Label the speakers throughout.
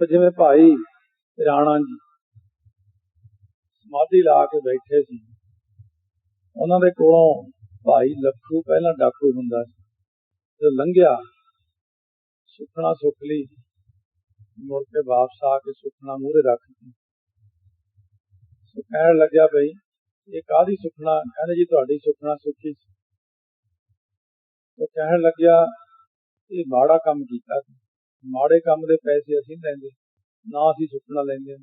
Speaker 1: ਸੋ ਜਿਵੇਂ ਭਾਈ ਰਾਣਾ ਜੀ ਸਮਾਧੀ ਲਾ ਕੇ ਬੈਠੇ ਸੀ, ਉਹਨਾਂ ਦੇ ਕੋਲੋਂ ਭਾਈ ਲੱਖੂ ਪਹਿਲਾਂ ਡਾਕੂ ਹੁੰਦਾ ਸੀ ਜੋ ਲੰਘਿਆ, ਸੁਖਣਾ ਸੁਖ ਲਈ, ਮੁੜ ਕੇ ਵਾਪਸ ਆ ਕੇ ਸੁਖਣਾ ਮੂਹਰੇ ਰੱਖ ਦਿੱਤੀ। ਸੋ ਕਹਿਣ ਲੱਗਿਆ ਬਈ, ਇਹ ਕਾਦੀ ਸੁਖਣਾ? ਕਹਿੰਦੇ ਜੀ ਤੁਹਾਡੀ ਸੁਖਣਾ ਸੁਖੀ ਸੀ। ਉਹ ਕਹਿਣ ਲੱਗਿਆ, ਇਹ ਮਾੜਾ ਕੰਮ ਕੀਤਾ ਸੀ। ਮਾੜੇ ਕੰਮ ਦੇ ਪੈਸੇ ਅਸੀਂ ਨੀ ਲੈਂਦੇ, ਨਾ ਅਸੀਂ ਸੁਪਨਾ ਲੈਂਦੇ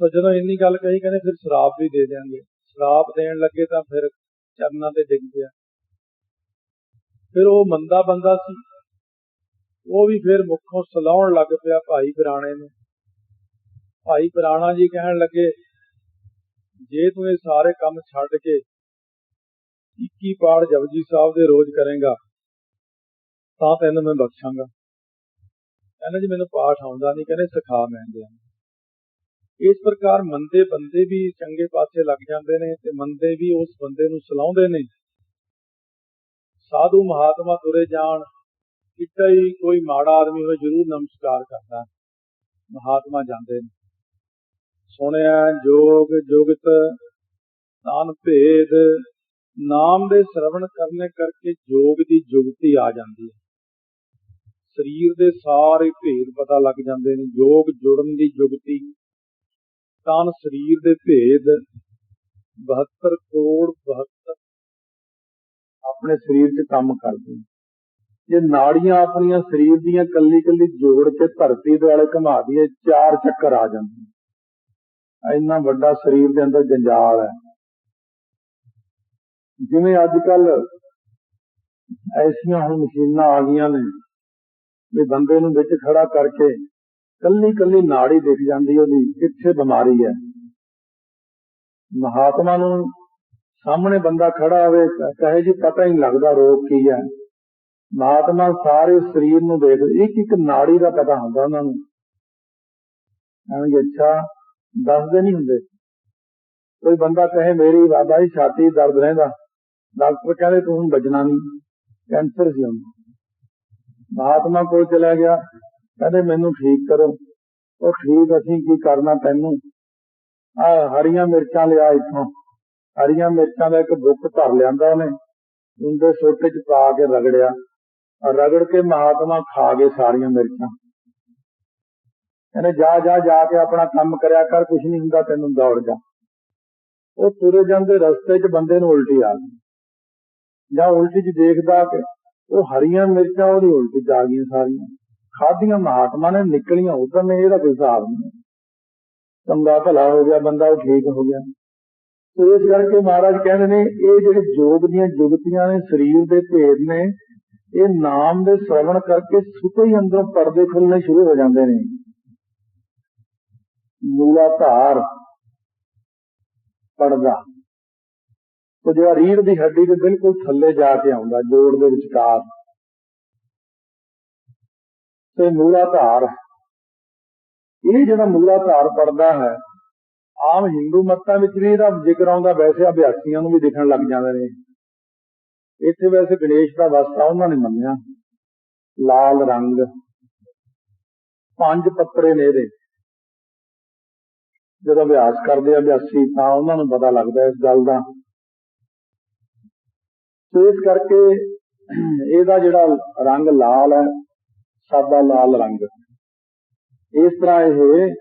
Speaker 1: ਸੋ ਜਦੋਂ ਇੰਨੀ ਗੱਲ ਕਹੀ, ਕਹਿੰਦੇ ਫਿਰ ਸ਼ਰਾਬ ਵੀ ਦੇ ਦਿਆਂਗੇ। ਸ਼ਰਾਬ ਦੇਣ ਲੱਗੇ ਤਾਂ ਫਿਰ ਚਰਨਾਂ ਤੇ ਡਿੱਗ ਪਿਆ। ਫਿਰ ਉਹ ਮੰਦਾ ਬੰਦਾ ਸੀ। ਉਹ ਵੀ ਫਿਰ ਮੁੱਖੋਂ ਸਲਾਉਣ ਲੱਗ ਪਿਆ ਭਾਈ ਪੁਰਾਣੇ ਨੂੰ। ਭਾਈ ਪੁਰਾਣਾ ਜੀ ਕਹਿਣ ਲੱਗੇ, ਜੇ ਤੂੰ ਇਹ ਸਾਰੇ ਕੰਮ ਛੱਡ ਕੇ 21 ਪਾੜ ਜਪਜੀ ਸਾਹਿਬ ਦੇ ਰੋਜ਼ ਕਰੇਗਾ ਤਾਂ ਤੈਨੂੰ ਮੈਂ ਬਖਸ਼ਾਂਗਾ। ਕਹਿੰਦਾ ਜੀ, ਮੈਨੂੰ ਪਾਠ ਆਉਂਦਾ ਨਹੀਂ ਕਹਿੰਦੇ ਸਿਖਾ ਮੈਂ ਦਿਆਂ। ਇਸ ਪ੍ਰਕਾਰ ਮੰਦੇ ਬੰਦੇ ਵੀ ਚੰਗੇ ਪਾਸੇ ਲੱਗ ਜਾਂਦੇ ਨੇ ਤੇ ਮੰਦੇ ਵੀ ਉਸ ਬੰਦੇ ਨੂੰ ਸਲਾਉਂਦੇ ਨੇ। ਸਾਧੂ ਮਹਾਤਮਾ ਤੁਰੇ ਜਾਣ, ਕਿਤੇ ਹੀ ਕੋਈ ਮਾੜਾ ਆਦਮੀ ਹੋਵੇ ਜ਼ਰੂਰ ਨਮਸਕਾਰ ਕਰਦਾ। ਮਹਾਤਮਾ ਜਾਂਦੇ ਨੇ। ਸੁਣਿਆ, ਜੋਗ ਜੁਗਤ, ਤਾਨ ਭੇਦ, ਨਾਮ ਦੇ ਸ਼ਰਵਣ ਕਰਨੇ ਕਰਕੇ ਜੋਗ ਦੀ ਜੁਗਤੀ ਆ ਜਾਂਦੀ ਹੈ। ਸਰੀਰ ਦੇ ਸਾਰੇ ਭੇਦ ਪਤਾ ਲੱਗ ਜਾਂਦੇ ਨੇ, ਯੋਗ ਜੁੜਨ ਦੀ ਜੁਗਤੀ ਤਾਂ ਸਰੀਰ ਦੇ ਭੇਦ 72 ਕਰੋੜ 72 ਆਪਣੇ ਸਰੀਰ 'ਚ ਕੰਮ ਕਰਦੇ ਨੇ। ਜੇ ਨਾੜੀਆਂ ਆਪਣੀਆਂ ਸਰੀਰ ਦੀਆਂ ਕੱਲੀ ਕੱਲੀ ਜੋੜ ਕੇ ਧਰਤੀ ਦੁਆਲੇ ਵਾਲੇ ਘੁਮਾ ਦਈਏ, ਚਾਰ ਚੱਕਰ ਆ ਜਾਂਦੇ ਨੇ। ਇੰਨਾ ਵੱਡਾ ਸਰੀਰ ਦੇ ਅੰਦਰ ਜੰਜਾਲ ਹੈ। ਜਿਵੇਂ ਅੱਜ ਕੱਲ ਐਸੀਆਂ ਹੁਣ ਮਸ਼ੀਨਾਂ ਆ ਗਈਆਂ ਨੇ ਵੀ ਬੰਦੇ ਨੂੰ ਵਿੱਚ ਖੜਾ ਕਰਕੇ ਕੱਲੀ ਕੱਲੀ ਨਾੜੀ ਦਿਖ ਜਾਂਦੀ ਉਹਦੀ, ਕਿੱਥੇ ਬਿਮਾਰੀ ਹੈ। ਮਹਾਤਮਾ ਨੂੰ ਸਾਹਮਣੇ ਬੰਦਾ ਖੜਾ ਹੋਵੇ, ਕਹੇ ਜੀ ਪਤਾ ਹੀ ਨਹੀਂ ਲੱਗਦਾ ਰੋਗ ਕੀ ਹੈ। ਮਹਾਤਮਾ ਸਾਰੇ ਸਰੀਰ ਨੂੰ ਦੇਖਦੇ ਇੱਕ ਇੱਕ ਨਾੜੀ ਦਾ ਪਤਾ ਹੁੰਦਾ ਉਹਨਾਂ ਨੂੰ। ਕਹਿੰਦੇ ਅੱਛਾ, ਦੱਸਦੇ ਨਹੀਂ ਹੁੰਦੇ। ਕੋਈ ਬੰਦਾ ਕਹੇ, ਮੇਰੀ ਬਾਬਾ ਜੀ ਛਾਤੀ ਦਰਦ ਰਹਿੰਦਾ। ਡਾਕਟਰ ਕਹਿੰਦੇ, ਤੂੰ ਹੁਣ ਬਚਣਾ ਨਹੀਂ। ਕੈਂਸਰ ਸੀ ਉਹਨੂੰ। ਮਹਾਤਮਾ ਕੋਲ ਚਲਾ ਗਿਆ, ਕਹਿੰਦੇ ਮੈਨੂੰ ਠੀਕ ਕਰੋ। ਉਹ ਠੀਕ ਅਸੀਂ ਕੀ ਕਰਨਾ ਤੈਨੂੰ? ਆ ਹਰੀਆਂ ਮਿਰਚਾਂ ਲਿਆ ਇੱਥੋਂ। ਹਰੀਆਂ ਮਿਰਚਾਂ ਦਾ ਇੱਕ ਬੁੱਕ ਧਰ ਲਿਆਂਦਾ ਉਹਨੇ। ਉਹਦੇ ਸੋਟੇ ਚ ਪਾ ਕੇ ਰਗੜਿਆ। ਰਗੜ ਕੇ ਮਹਾਤਮਾ ਖਾ ਗਏ ਸਾਰੀਆਂ ਮਿਰਚਾਂ। ਕਹਿੰਦੇ, ਜਾ ਜਾ ਜਾ ਕੇ ਆਪਣਾ ਕੰਮ ਕਰਿਆ ਕਰ ਕੁਝ ਨਹੀਂ ਹੁੰਦਾ, ਤੈਨੂੰ ਦੌੜ ਜਾ। ਉਹ ਤੁਰੇ ਜਾਂਦੇ ਰਸਤੇ 'ਚ ਬੰਦੇ ਨੂੰ ਉਲਟੀ ਆ ਗਈ। ਜਾਂ ਉਲਟੀ 'ਚ ਦੇਖਦਾ ਕਿ ਉਹ ਹਰੀਆਂ ਮਿਰਚਾਂ ਉਹਦੀ ਉਲਟੀ 'ਚ ਆ ਗਈਆਂ ਸਾਰੀਆਂ। ਖਾਧੀਆਂ ਮਹਾਤਮਾ ਨੇ, ਨਿਕਲੀਆਂ ਉਧਰ ਨੇ, ਇਹਦਾ ਕੋਈ ਹਿਸਾਬ ਨਹੀਂ। ਚੰਗਾ ਭਲਾ ਹੋ ਗਿਆ, ਬੰਦਾ ਉਹ ਠੀਕ ਹੋ ਗਿਆ। ਤੇ ਇਸ ਕਰਕੇ ਮਹਾਰਾਜ ਕਹਿੰਦੇ ਨੇ, ਇਹ ਜਿਹੜੇ ਯੋਗ ਦੀਆਂ ਜੁਗਤੀਆਂ ਨੇ, ਸਰੀਰ ਦੇ ਭੇਦ ਨੇ, ਇਹ ਨਾਮ ਦੇ ਸ਼ਰਵਣ ਕਰਕੇ ਸੁਤੇ ਹੀ ਅੰਦਰੋਂ ਪਰਦੇ ਖੁੱਲਣੇ ਸ਼ੁਰੂ ਹੋ ਜਾਂਦੇ ਨੇ। ਮੂਲਾ ਧਾਰ ਪੜਦਾ ਉਹ ਜਿਹੜਾ ਰੀੜ ਦੀ ਹੱਡੀ ਦੇ ਬਿਲਕੁਲ ਥੱਲੇ ਜਾ ਕੇ ਆਉਂਦਾ, ਜੋੜ ਦੇ ਵਿਚਕਾਰ। ਤੇ ਮੂਲਾ ਧਾਰ ਇਹ ਜਿਹੜਾ ਮੂਲਾ ਧਾਰ ਪੜਦਾ ਹੈ, ਆਮ ਹਿੰਦੂ ਮੱਤਾਂ ਵਿੱਚ ਵੀ ਇਹਦਾ ਜ਼ਿਕਰ ਆਉਂਦਾ, ਵੈਸੇ ਅਭਿਆਸੀਆਂ ਨੂੰ ਵੀ ਦਿਖਣ ਲੱਗ ਜਾਂਦੇ ਨੇ। ਇੱਥੇ ਵੈਸੇ ਗਣੇਸ਼ ਦਾ ਵਸਤਾ ਉਹਨਾਂ ਨੇ ਮੰਨਿਆ। ਲਾਲ ਰੰਗ। ਪੰਜ ਪੱਤਰੇ ਨੇ ਇਹਦੇ। ਜਦੋਂ ਅਭਿਆਸ ਕਰਦੇ ਆ ਅਭਿਆਸੀ ਤਾਂ ਉਹਨਾਂ ਨੂੰ ਪਤਾ ਲੱਗਦਾ ਇਸ ਗੱਲ ਦਾ। ਤੇ ਇਸ ਕਰਕੇ ਇਹਦਾ ਜਿਹੜਾ ਰੰਗ ਲਾਲ ਹੈ ਸਾਦਾ ਲਾਲ ਰੰਗ। ਇਸ ਤਰ੍ਹਾਂ ਇਹ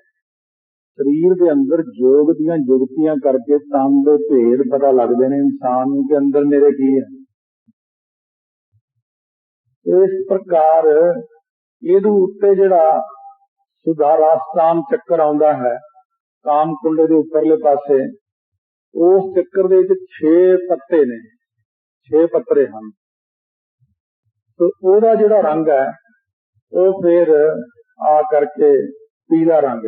Speaker 1: ਸਰੀਰ ਦੇ ਅੰਦਰ ਯੋਗ ਦੀਆਂ ਜੁਗਤੀਆਂ ਕਰਕੇ ਤਨ ਦੇ ਭੇਦ ਪਤਾ ਲੱਗਦੇ ਨੇ, ਇਨਸਾਨ ਨੂੰ ਕਿ ਅੰਦਰ ਮੇਰੇ ਕੀ ਹੈ। ਇਸ ਪ੍ਰਕਾਰ ਇਹਦੇ ਉੱਤੇ ਜਿਹੜਾ ਸੁਧਾਰਾਸਥਾਨ ਚੱਕਰ ਆਉਂਦਾ ਹੈ ਕਾਮ ਕੁੰਡੇ ਦੇ ਉੱਪਰਲੇ ਪਾਸੇ, ਉਸ ਚੱਕਰ ਦੇ ਵਿੱਚ 6 ਪੱਤੇ ਨੇ। 6 ਪੱਤਰੇ ਹਨ। ਤੇ ਉਹਦਾ ਜਿਹੜਾ ਰੰਗ ਹੈ, ਉਹ ਫਿਰ ਆ ਕਰਕੇ ਪੀਲਾ ਰੰਗ।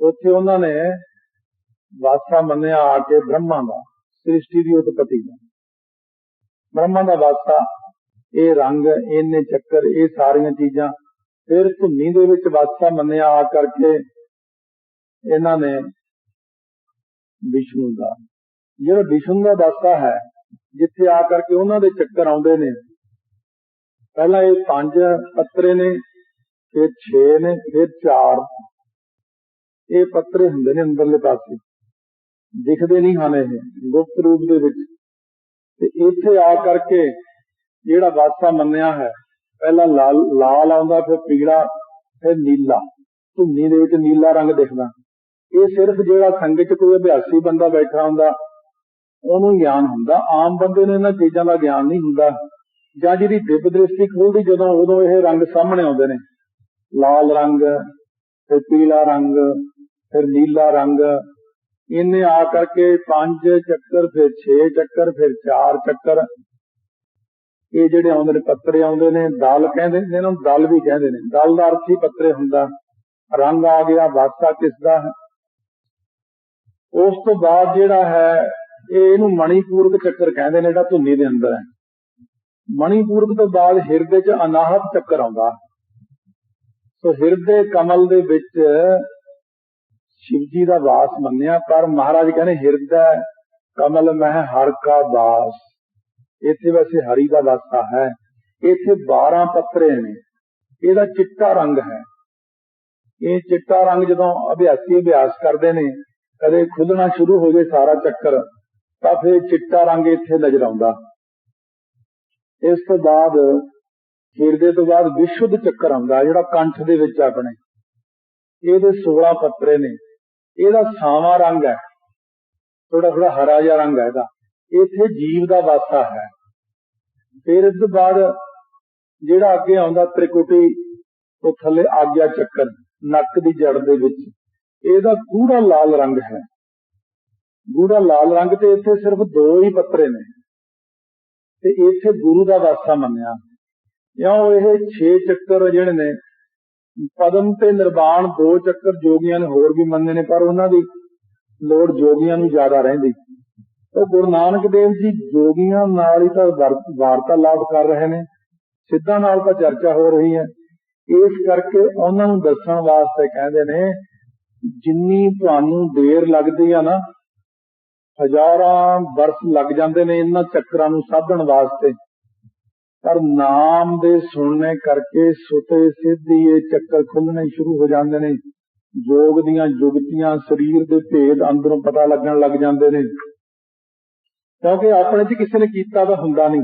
Speaker 1: ਉੱਥੇ ਉਹਨਾਂ ਨੇ ਵਾਸਾ ਮੰਨਿਆ ਆ ਕੇ ਬ੍ਰਹਮਾ ਦਾ, ਸ੍ਰਿਸ਼ਟੀ ਦੀ ਉਤਪਤੀ ਦਾ। ਬ੍ਰਹਮਾ ਦਾ ਵਾਸਾ, ਇਹ ਰੰਗ, ਇਹਨੇ ਚੱਕਰ, ਇਹ ਸਾਰੀਆਂ ਚੀਜ਼ਾਂ, ਫਿਰ ਧੁੰਨੀ ਦੇ ਵਿੱਚ ਵਾਸਾ ਮੰਨਿਆ ਆ ਕਰਕੇ ਇਹਨਾਂ ਨੇ ਵਿਸ਼ਨੂੰ ਦਾ। ਜਿਹੜਾ ਵਿਸ਼ਨੂੰ ਦਾ ਦਾਸਾ ਹੈ ਜਿੱਥੇ ਆ ਕਰਕੇ ਉਹਨਾਂ ਦੇ ਚੱਕਰ ਆਉਂਦੇ ਨੇ। ਪਹਿਲਾਂ ਇਹ ਪੰਜ ਪੱਤਰੇ ਨੇ, ਫਿਰ 6 ਨੇ, ਫਿਰ 4 ਇਹ ਪੱਤਰੇ ਹੁੰਦੇ ਨੇ ਅੰਦਰਲੇ ਪਾਸੇ। ਦਿਖਦੇ ਨਹੀਂ ਹਨ ਇਹ, ਗੁਪਤ ਰੂਪ ਦੇ ਵਿੱਚ। ਤੇ ਇੱਥੇ ਆ ਕਰਕੇ ਜਿਹੜਾ ਵਾਸਾ ਮੰਨਿਆ ਹੈ, ਪਹਿਲਾਂ ਲਾਲ ਲਾਲ ਆਉਂਦਾ, ਫਿਰ ਪੀਲਾ, ਫਿਰ ਨੀਲਾ। ਧੁੰਨੀ ਦੇ ਵਿੱਚ ਨੀਲਾ ਰੰਗ ਦਿਖਦਾ। ਇਹ ਸਿਰਫ ਜਿਹੜਾ ਸੰਗਤ ਚ ਕੋਈ ਅਭਿਆਸੀ ਬੰਦਾ ਬੈਠਾ ਹੁੰਦਾ ਉਹਨੂੰ ਗਿਆਨ ਹੁੰਦਾ। ਆਮ ਬੰਦੇ ਨੂੰ ਇਹਨਾਂ ਚੀਜ਼ਾਂ ਦਾ ਗਿਆਨ ਨਹੀਂ ਹੁੰਦਾ। ਜਾਂ ਜਿਹਦੀ ਦਿਵ ਦ੍ਰਿਸ਼ਟੀ ਖੁੱਲਦੀ, ਜਦੋਂ ਉਦੋਂ ਇਹ ਰੰਗ ਸਾਹਮਣੇ ਆਉਂਦੇ ਨੇ। ਲਾਲ ਰੰਗ, ਫਿਰ ਪੀਲਾ ਰੰਗ, ਫਿਰ ਨੀਲਾ ਰੰਗ। ਇਹਨੇ ਆ ਕਰਕੇ ਪੰਜ ਚੱਕਰ, ਫਿਰ 6 ਚੱਕਰ, ਫਿਰ 4 ਚੱਕਰ। ਇਹ ਜਿਹੜੇ ਆਉਂਦੇ ਨੇ, ਪੱਤਰੇ ਆਉਂਦੇ ਨੇ, ਦਲ ਕਹਿੰਦੇ ਨੇ, ਇਹਨਾਂ ਨੂੰ ਦਲ ਵੀ ਕਹਿੰਦੇ ਨੇ। ਦਲ ਦਾ ਅਰਥ ਹੀ ਪੱਤਰੇ ਹੁੰਦਾ। ਰੰਗ ਆ ਗਿਆ ਵਾਸਾ ਕਿਸ ਦਾ ਹੈ ਉਸ ਤੋਂ ਬਾਅਦ ਜਿਹੜਾ ਹੈ ਇਹ ਇਹਨੂੰ ਮਣੀਪੂਰਕ ਚੱਕਰ ਕਹਿੰਦੇ ਨੇ ਜਿਹੜਾ ਧੁੰਨੀ ਦੇ ਅੰਦਰ ਹੈ। ਮਣੀਪੂਰਕ ਤੋਂ ਬਾਅਦ ਹਿਰਦੇ 'ਚ ਅਨਾਹਤ ਚੱਕਰ ਆਉਂਦਾ। ਸੋ ਹਿਰਦੇ ਕਮਲ ਦੇ ਵਿੱਚ ਸ਼ਿਵ ਜੀ ਦਾ ਵਾਸ ਮੰਨਿਆ, ਪਰ ਮਹਾਰਾਜ ਕਹਿੰਦੇ ਹਿਰਦਾ ਕਮਲ ਮਹਿ ਹਰ ਕਾ ਵਾਸ। ਇੱਥੇ ਵੈਸੇ ਹਰੀ ਦਾ ਵਾਸਾ ਹੈ। ਇੱਥੇ 12 ਪੱਤਰੇ ਨੇ। ਇਹਦਾ ਚਿੱਟਾ ਰੰਗ ਹੈ। ਇਹ ਚਿੱਟਾ ਰੰਗ ਜਦੋਂ ਅਭਿਆਸੀ ਅਭਿਆਸ ਕਰਦੇ ਨੇ, ਕਦੇ ਖੁੱਲਣਾ ਸ਼ੁਰੂ ਹੋ ਜੇ ਸਾਰਾ ਚੱਕਰ ਤਾਂ ਫਿਰ ਚਿੱਟਾ ਰੰਗ ਇੱਥੇ ਨਜ਼ਰ ਆਉਂਦਾ। ਇਸ ਤੋਂ ਬਾਅਦ ਹਿਰਦੇ ਤੋਂ ਬਾਅਦ ਵਿਸ਼ੁੱਧ ਚੱਕਰ ਆਉਂਦਾ, ਜਿਹੜਾ ਕੰਠ ਦੇ ਵਿੱਚ ਆਪਣੇ। ਇਹਦੇ 16 ਪੱਤਰੇ ਨੇ। ਇਹਦਾ ਸਾਵਾ ਰੰਗ ਹੈ। ਥੋੜਾ ਥੋੜਾ ਹਰਾ ਜਿਹਾ ਰੰਗ ਹੈ ਇਹਦਾ। ਇੱਥੇ ਜੀਵ ਦਾ ਵਾਸਾ ਹੈ। ਫਿਰ ਇਸ ਤੋਂ ਬਾਅਦ ਜਿਹੜਾ ਅੱਗੇ ਆਉਂਦਾ ਤ੍ਰਿਕੁਟੀ ਤੋਂ ਥੱਲੇ ਆਗਿਆ ਚੱਕਰ, ਨੱਕ ਦੀ ਜੜ ਦੇ ਵਿੱਚ। ਇਹਦਾ ਗੂੜਾ ਲਾਲ ਰੰਗ ਹੈ। ਗੂੜਾ ਲਾਲ ਰੰਗ ਤੇ ਇੱਥੇ ਸਿਰਫ ਦੋ ਹੀ ਪੱਤਰੇ ਨੇ। ਤੇ ਇੱਥੇ ਗੁਰੂ ਦਾ ਵਾਸਾ ਮੰਨਿਆ। ਕਿਉਂ ਇਹ 6 ਚੱਕਰ ਜਿਹੜੇ ਨੇ, ਪਦਮ ਤੇ ਨਿਰਵਾਣ ਦੋ ਚੱਕਰ ਜੋਗੀਆਂ ਨੇ ਹੋਰ ਵੀ ਮੰਨੇ ਨੇ, ਪਰ ਉਹਨਾਂ ਦੀ ਲੋੜ ਜੋਗੀਆਂ ਨੂੰ ਜ਼ਿਆਦਾ ਰਹਿੰਦੀ। ਉਹ ਗੁਰੂ ਨਾਨਕ ਦੇਵ ਜੀ ਜੋਗੀਆਂ ਨਾਲ ਹੀ ਤਾਂ ਵਾਰਤਾਲਾਪ ਕਰ ਰਹੇ ਨੇ। ਸਿੱਧਾ ਨਾਲ ਤਾਂ ਚਰਚਾ ਹੋ ਰਹੀ ਹੈ। ਇਸ ਕਰਕੇ ਉਹਨਾਂ ਨੂੰ ਦੱਸਣ ਵਾਸਤੇ ਕਹਿੰਦੇ ਨੇ, ਜਿੰਨੀ ਤੁਹਾਨੂੰ ਦੇਰ ਲੱਗਦੀ ਆ ਨਾ ਹਜ਼ਾਰਾਂ ਵਰਸ ਲੱਗ ਜਾਂਦੇ ਨੇ ਇਹਨਾਂ ਚੱਕਰਾਂ ਨੂੰ ਸਾਧਣ ਵਾਸਤੇ। ਪਰ ਨਾਮ ਦੇ ਸੁਣਨੇ ਕਰਕੇ ਸੁਤੇ ਸਿੱਧੀ ਇਹ ਚੱਕਰ ਖੁੱਲਣੇ ਸ਼ੁਰੂ ਹੋ ਜਾਂਦੇ ਨੇ। ਯੋਗ ਦੀਆਂ ਜੁਗਤੀਆਂ ਸਰੀਰ ਦੇ ਭੇਦ ਅੰਦਰੋਂ ਪਤਾ ਲੱਗਣ ਲੱਗ ਜਾਂਦੇ ਨੇ। ਕਿਉਂਕਿ ਆਪਣੇ 'ਚ ਕਿਸੇ ਨੇ ਕੀਤਾ ਤਾਂ ਹੁੰਦਾ ਨਹੀਂ।